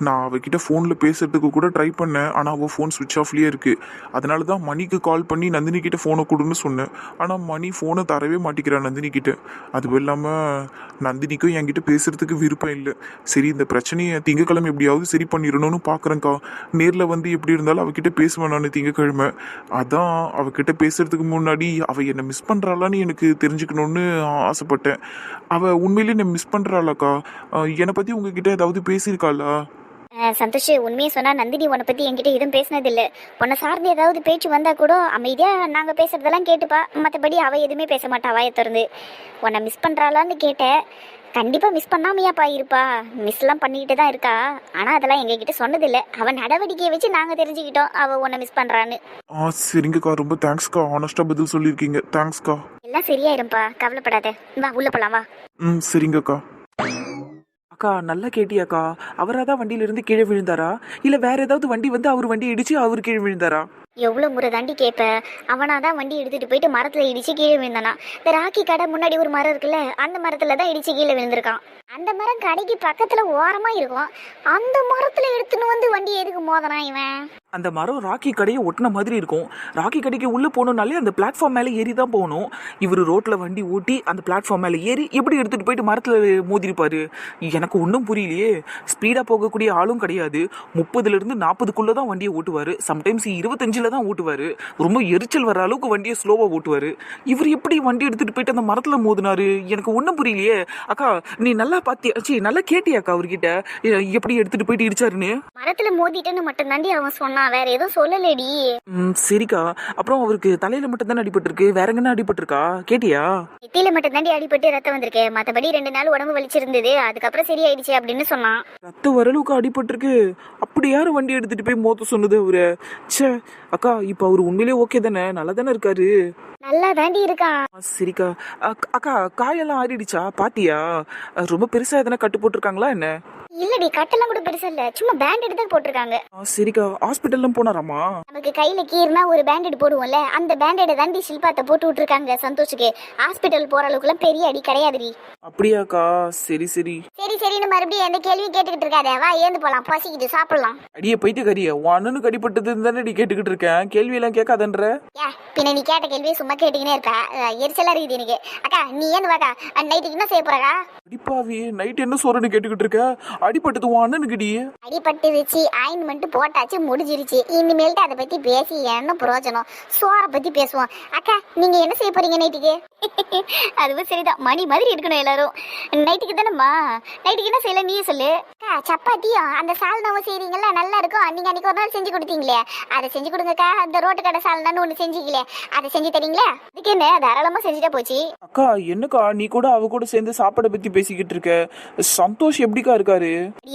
நான் அவகிட்ட ஃபோனில் பேசுறதுக்கு கூட ட்ரை பண்ணேன். ஆனால் அவள் ஃபோன் சுவிட்ச் ஆஃப்லேயே இருக்குது அதனால தான் மணிக்கு கால் பண்ணி நந்தினி கிட்ட ஃபோனை கொடுன்னு சொன்னேன். ஆனால் மணி ஃபோனை தரவே மாட்டேங்கிறான் நந்தினி கிட்ட. அதுவும் இல்லாமல் நந்தினிக்கும் என்கிட்ட பேசுறதுக்கு விருப்பம் இல்லை. சரி இந்த பிரச்சனையை திங்கக்கிழமை எப்படியாவது சரி பண்ணிடணும்னு பார்க்குறேன்க்கா நேரில் வந்து எப்படி இருந்தாலும் அவகிட்ட பேசுவேன் நான் திங்கக்கிழமை. அதான் அவகிட்ட பேசுறதுக்கு முன்னாடி அவள் என்னை மிஸ் பண்றாளான்னு எனக்கு தெரிஞ்சுக்கணும்னு ஆசைப்பட்டேன். அவள் உண்மையிலே என்னை மிஸ் பண்ணுறாளாக்கா என்னை பற்றி உங்ககிட்ட ஏதாவது பேசியிருக்காளா? சந்தோஷ் உண்மையை சொன்னால் நந்தினி உன்னை பற்றி என்கிட்ட எதுவும் பேசினதில்லை. உன்னை சார்ந்து ஏதாவது பேச்சு வந்தால் கூட அமைதியாக நாங்கள் பேசுறதெல்லாம் கேட்டுப்பா. மற்றபடி அவள் எதுவுமே பேச மாட்டா வாயை திறந்து. உன்னை மிஸ் பண்ணுறாளான்னு கேட்டேன். கண்டிப்பா மிஸ் பண்ணாமையாப்பா இருப்பா. மிஸ்லாம் பண்ணிக்கிட்டு தான் இருக்கா. ஆனா அதெல்லாம் எங்ககிட்ட சொன்னதில்ல. அவன் நடவடிக்கையை வச்சு நாங்க தெரிஞ்சுக்கிட்டோம் அவ உன்னை மிஸ் பண்றான்னு. ஆ சரிங்கக்கா. ரொம்ப தேங்க்ஸ்க்கா ஆனஸ்டாக பதில் சொல்லியிருக்கீங்க. தேங்க்ஸ்க்கா எல்லாம் சரியாயிரும்பா. கவலைப்படாத. வா உள்ள போலாம் வா. ம் சரிங்கக்கா. அக்கா நல்லா கேட்டியாக்கா. அவரா தான் வண்டியில இருந்து கீழே விழுந்தாரா? இல்ல வேற ஏதாவது வண்டி வந்து அவர் வண்டி இடிச்சு அவர் கீழே விழுந்தாரா? எவ்வளோ முறை தாண்டி கேட்ப அவனாக தான் வண்டி எடுத்துட்டு போயிட்டு மரத்துல இடிச்சு கீழே விழுந்தானா? இந்த ராக்கி கடை முன்னாடி ஒரு மரம் இருக்குல்ல அந்த மரத்துல தான் இடிச்சு கீழே விழுந்திருக்கான். அந்த மரம் கடைக்கு பக்கத்துல ஓரமா இருக்கும். அந்த மரத்துல எடுத்துன்னு வந்து வண்டி எதுக்கு மோதனா இவன்? அந்த மரம் ராக்கி கடையை ஒட்டின மாதிரி இருக்கும். ராக்கி கடைக்கு உள்ள போகணும்னாலே அந்த பிளாட்ஃபார்ம் மேலே ஏறி தான் போகணும். இவர் ரோட்ல வண்டி ஓட்டி அந்த பிளாட்ஃபார்ம் மேலே ஏறி எப்படி எடுத்துட்டு போயிட்டு மரத்துல மோதிருப்பாரு? எனக்கு ஒன்றும் புரியலையே. ஸ்பீடா போகக்கூடிய ஆளும் கிடையாது. முப்பதுல இருந்து நாற்பதுக்குள்ள தான் வண்டியை ஓட்டுவாரு. சம்டைம்ஸ் இருபத்தஞ்சில தான் ஓட்டுவாரு. ரொம்ப எரிச்சல் வர அளவுக்கு வண்டியை ஸ்லோவா ஓட்டுவாரு. இவர் எப்படி வண்டி எடுத்துட்டு போயிட்டு அந்த மரத்துல மோதினாரு? எனக்கு ஒன்றும் புரியலையே. அக்கா நீ நல்லா பாத்தியா ச்சீ நல்லா கேட்டியாக்கா அவர்கிட்ட? எப்படி எடுத்துட்டு போயிட்டு இடிச்சாருன்னு? மரத்துல மோதிட்டேன்னு மட்டும் தாண்டி அவன் சொன்னான் வேற எதுவும் சொல்லலடி. ம் சரிக்கா. அப்புறம் அவருக்கு தலையில மட்டும் தானே அடிபட்டிருக்கு வேற எங்கன்னா அடிபட்டிருக்கா? கேட்டியா? நெத்தியில மட்டும் தாண்டி அடிபட்டு ரத்தம் வந்திருக்கு. மத்தபடி ரெண்டு நாள் உடம்பு வலிச்சிருந்தது. அதுக்கப்புறம் சரியாயிடுச்சு அப்படின்னு சொன்னான். ரத்த வரலுக்கு அடிபட்டிருக்கு. அப்படி யாரும் வண்டி எடுத்துட்டு போய் மோத்த சொன்னது அவரு? ச்சே அக்கா இப்போ அவர் உண்மையிலேயே ஓகே தானே? நல்லா தானே இருக்காரு? நல்லா தாண்டி இருக்கான் சரிக்கா. அக்- அக்கா காயெல்லாம் ஆறிடுச்சா? பாத்தியா? ரொம்ப பெருசாக எதனா கட்டு போட்டிருக்காங்களா என்ன? இல்லடி கட்டெல்லாம் கூட பெருசா இல்ல. சும்மா பேண்டட் தான் போட்டிருக்காங்க. சரிக்கா ஹாஸ்பிட்டல்லாம் போனாராமா நமக்கு கையில கீர்னா ஒரு பேண்டட் போடுவோம்ல அந்த பேண்டட தாண்டி ஷில்பாத்தை போட்டு விட்டுருக்காங்க சந்தோஷுக்கு. ஹாஸ்பிட்டல் போற அளவுக்குலாம் பெரிய அடி கிடையாதுடி. அப்படியாக்கா? சரி சரி. சரி சரின்னு மறுபடியும் எந்த கேள்வியும் கேட்டுக்கிட்டு இருக்காத. வா ஏந்து போலாம் பசிக்குது சாப்பிடலாம். அடியே போயிட்டு கறிய உன் அடிபட்டது தானே கேட்டுக்கிட்டு இருக்கேன் கேள்வி எல்லாம் கேட்காதன்ற? ஏ பின்ன நீ கேட்ட கேள்வியை சும்மா கேட்டுக்கினே இருப்ப. அஹ், எரிச்சலா இருக்குது எனக்கு. அக்கா நீ ஏன்னு வாக்கா? நைட்டுக்கு என்ன செய்ய போறக்கா? அடிப்பாவி நைட் என்ன சொல்றேன்னு கேட்டுக்கிட்டு இருக்க? அடிபட்டது உன் அண்ணனுக்குடி அடிபட்டு வச்சு ஆயின்மெண்ட் போட்டாச்சு முடிஞ்சிருச்சு. இனிமேல்ட்டு அதை பத்தி பேசி என்ன பிரயோஜனம்? சோற பத்தி பேசுவோம். அக்கா நீங்க என்ன செய்ய போறீங்க நைட்டுக்கு? அதுவும் சரிதான். மணி மாதிரி இருக்கணும் எல்லாரும். நைட்டுக்கு தானேம்மா? நைட்டுக்கு என்ன செய்யல? நீயே சொல்லு. அக்கா சப்பாத்தியும் அந்த சால்னாவும் செய்றீங்கல்ல நல்லா இருக்கும். நீங்க அன்னைக்கு ஒரு நாள் செஞ்சு கொடுத்தீங்களே? அதை செஞ்சு கொடுங்கக்கா. அந்த ரோட்டு கடை சால்னான்னு ஒண்ணு செஞ்சீங்களே? அதை செஞ்சு தரீங்களா? அதுக்கு என்ன? தாராளமா செஞ்சுட்டா போச்சு. அக்கா என்னக்கா நீ கூட அவ கூட சேர்ந்து சாப்பாடை பத்தி பேசிக்கிட்டு இருக்க? சந்தோஷ் எப்படிக்கா இருக்காரு?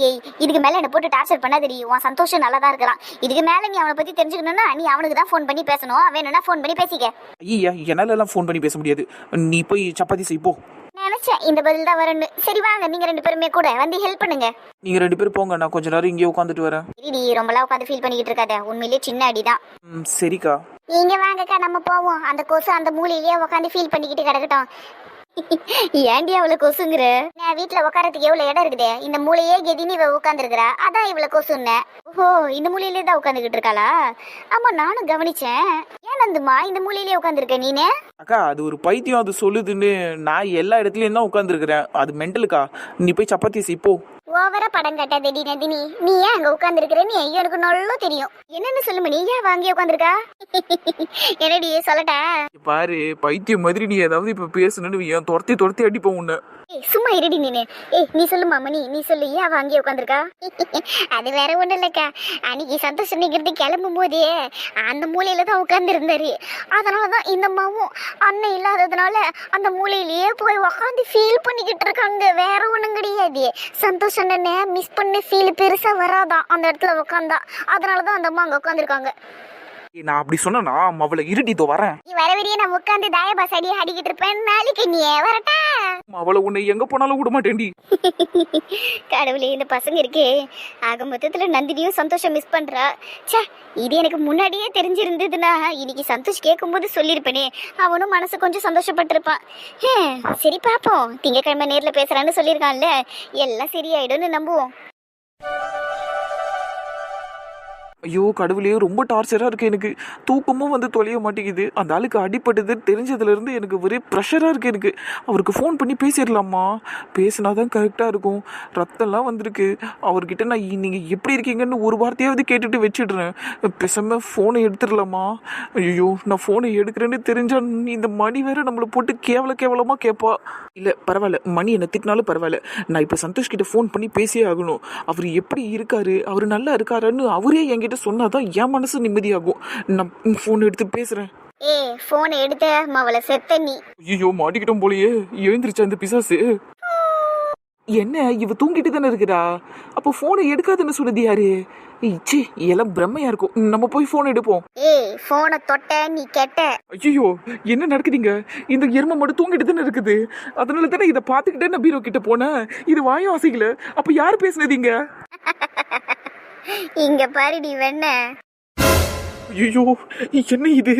ஏய் இதுக்கு மேல என்ன போட்டு டார்ச்சர் பண்ணாதடி. உன் சந்தோஷம் நல்லா தான் இருக்கலாம் இதுக்கு மேல நீ அவனை பத்தி தெரிஞ்சுக்கணும்னா நீ அவனுக்கு தான் ஃபோன் பண்ணி பேசணும். வேணும்னா ஃபோன் பண்ணி பேசிக்க. ஐயா என்னால எல்லாம் ஃபோன் பண்ணி பேச முடியாது. நீ போய் சப்பாத்தி செய் போ. நினைச்சேன் இந்த பதில் தான் வரும்னு. சரி வாங்க நீங்க ரெண்டு பேருமே கூட வந்து ஹெல்ப் பண்ணுங்க. நீங்க ரெண்டு பேரும் போங்க நான் கொஞ்ச நேரம் இங்கே உட்காந்துட்டு வரேன். இருடி ரொம்பலாம் உட்காந்து ஃபீல் பண்ணிக்கிட்டு இருக்காத. உண்மையிலேயே சின்ன அடிதான். சரிக்கா. நீங்க வாங்கக்கா நம்ம போவோம். அந்த கொசு அந்த மூலையிலேயே உட்காந்து ஃபீல் பண்ணிக்கிட்டு கிடக்கட்டும். ஏன்டி அவளை கொசுங்கிற? நான் வீட்டுல உட்காரத்துக்கு எவ்வளவு இடம் இருக்குதே? இந்த மூலையே கெதினி இவ உட்காந்துருக்கிறா அதான் இவ்வளவு கொசுன்னேன் ஓஹோ இந்த மூலையிலே தான் உட்காந்துக்கிட்டு இருக்காளா? ஆமா நானும் கவனிச்சேன். ஏன் நந்துமா இந்த மூலையிலே உட்காந்துருக்க நீனு? அக்கா அது ஒரு பைத்தியம் அது சொல்லுதுன்னு நான் எல்லா இடத்துலயும் தான் உட்காந்துருக்கிறேன் அது மெண்டலுக்கா நீ போய் சப்பாத்தி செய் போ. ஓவரா படம் கட்டாதடி நந்தினி. நீ ஏன் அங்க உட்கார்ந்துருக்கிறன்னு எனக்கு நல்லா தெரியும். என்னன்னு சொல்லுமா நீ ஏன் வாங்கி உட்காந்துருக்கா என்னடி சொல்லட்டா? பாரு பைத்தியம் மாதிரி நீ ஏதாவது இப்ப பேசணும்னு ஏன் துரத்தி துரத்தி அடிப்போம் உன்ன. சும்மா இருடி நீனு ஏய் நீ சொல்லுமா மணி நீ சொல்லு. ஏன் வாங்கி அங்கேயே உட்காந்துருக்கா? அது வேற ஒண்ணும் இல்லக்கா. அன்னைக்கு சந்தோஷம் நிக்கிறது கிளம்பும் போதே அந்த மூலையில தான் உட்கார்ந்து அதனால அதனாலதான் இந்த அம்மாவும் அண்ணன் இல்லாததுனால அந்த மூலையிலேயே போய் உட்காந்து ஃபீல் பண்ணிக்கிட்டு இருக்காங்க. வேற ஒன்றும் கிடையாது. சந்தோஷம் அண்ணனை மிஸ் பண்ண ஃபீல் பெருசா வராதான். அந்த இடத்துல உட்காந்தா அதனாலதான் அந்த அம்மா அங்க உட்காந்துருக்காங்க நான் அப்படி சொன்னா அவளை இருட்டித்தோ வரேன். நீ வர வரையே நான் உட்காந்து தாயபாஸ் அடி அடிக்கிட்டு இருப்பேன். நாளைக்கு நீ வரட்டா. அவளை உன்னை எங்க போனாலும் விட மாட்டேன்டி. கடவுளே இந்த பசங்க இருக்கே. ஆக மொத்தத்துல நந்தினியும் சந்தோஷம் மிஸ் பண்றா. ச்சே இது எனக்கு முன்னாடியே தெரிஞ்சிருந்ததுன்னா இன்னைக்கு சந்தோஷ் கேட்கும்போது சொல்லியிருப்பேனே. அவனும் மனசு கொஞ்சம் சந்தோஷப்பட்டிருப்பான். ஹே, சரி பாப்போம். திங்கக்கிழமை நேர்ல பேசுறான்னு சொல்லியிருக்கான்ல. எல்லாம் சரியாயிடும்னு நம்புவோம். ஐயோ கடவுளையோ ரொம்ப டார்ச்சராக இருக்குது எனக்கு. தூக்கமும் வந்து தொலைய மாட்டேங்குது. அந்த ஆளுக்கு அடிப்பட்டது தெரிஞ்சதுலேருந்து எனக்கு ஒரே ப்ரெஷராக இருக்குது எனக்கு. அவருக்கு ஃபோன் பண்ணி பேசிடலாமா? பேசினா தான் கரெக்டாக இருக்கும். ரத்தம்லாம் வந்திருக்கு. அவர்கிட்ட நான் நீங்கள் எப்படி இருக்கீங்கன்னு ஒரு வார்த்தையாவது கேட்டுட்டு வச்சிடுறேன். பேசாமல் ஃபோனை எடுத்துடலாமா? ஐயோ நான் ஃபோனை எடுக்கிறேன்னு தெரிஞ்சா நீ இந்த மணி வேற நம்மளை போட்டு கேவல கேவலமாக கேட்பா இல்லை பரவாயில்ல. மணி என்ன திட்டினாலும் பரவாயில்ல. நான் இப்போ சந்தோஷ்கிட்ட ஃபோன் பண்ணி பேசியே ஆகணும். அவர் எப்படி இருக்காரு? அவர் நல்லா இருக்காருன்னு அவரே என்கிட்ட சொன்னாதான் என் மனசு நிம்மதியாகும். நான் ஃபோன் எடுத்து பேசுகிறேன் ஏ ஃபோனை எடுத்த மவளை செத்த நீ. ஐயோ மாட்டிக்கிட்டோம் போலயே. எழுந்திருச்சா அந்த பிசாசு? என்ன இவ தூங்கிட்டு தானே இருக்கிறா? அப்போ ஃபோனை எடுக்காதுன்னு சொன்னது யாரு? ச்சே எல்லாம் பிரம்மையா இருக்கும். நம்ம போய் ஃபோன் எடுப்போம். ஏய் ஃபோனை தொட்ட நீ கெட்ட. ஐயோ என்ன நடக்குதுங்க? இந்த எருமை மட்டும் தூங்கிட்டு தானே இருக்குது. அதனால தானே இதை பார்த்துக்கிட்டே நான் பீரோ கிட்ட போனேன். இது வாயும் அசைக்கல. அப்ப யார் பேசுனதீங்க இங்க பாருடி வெண்ண ஐயோ என்ன இது?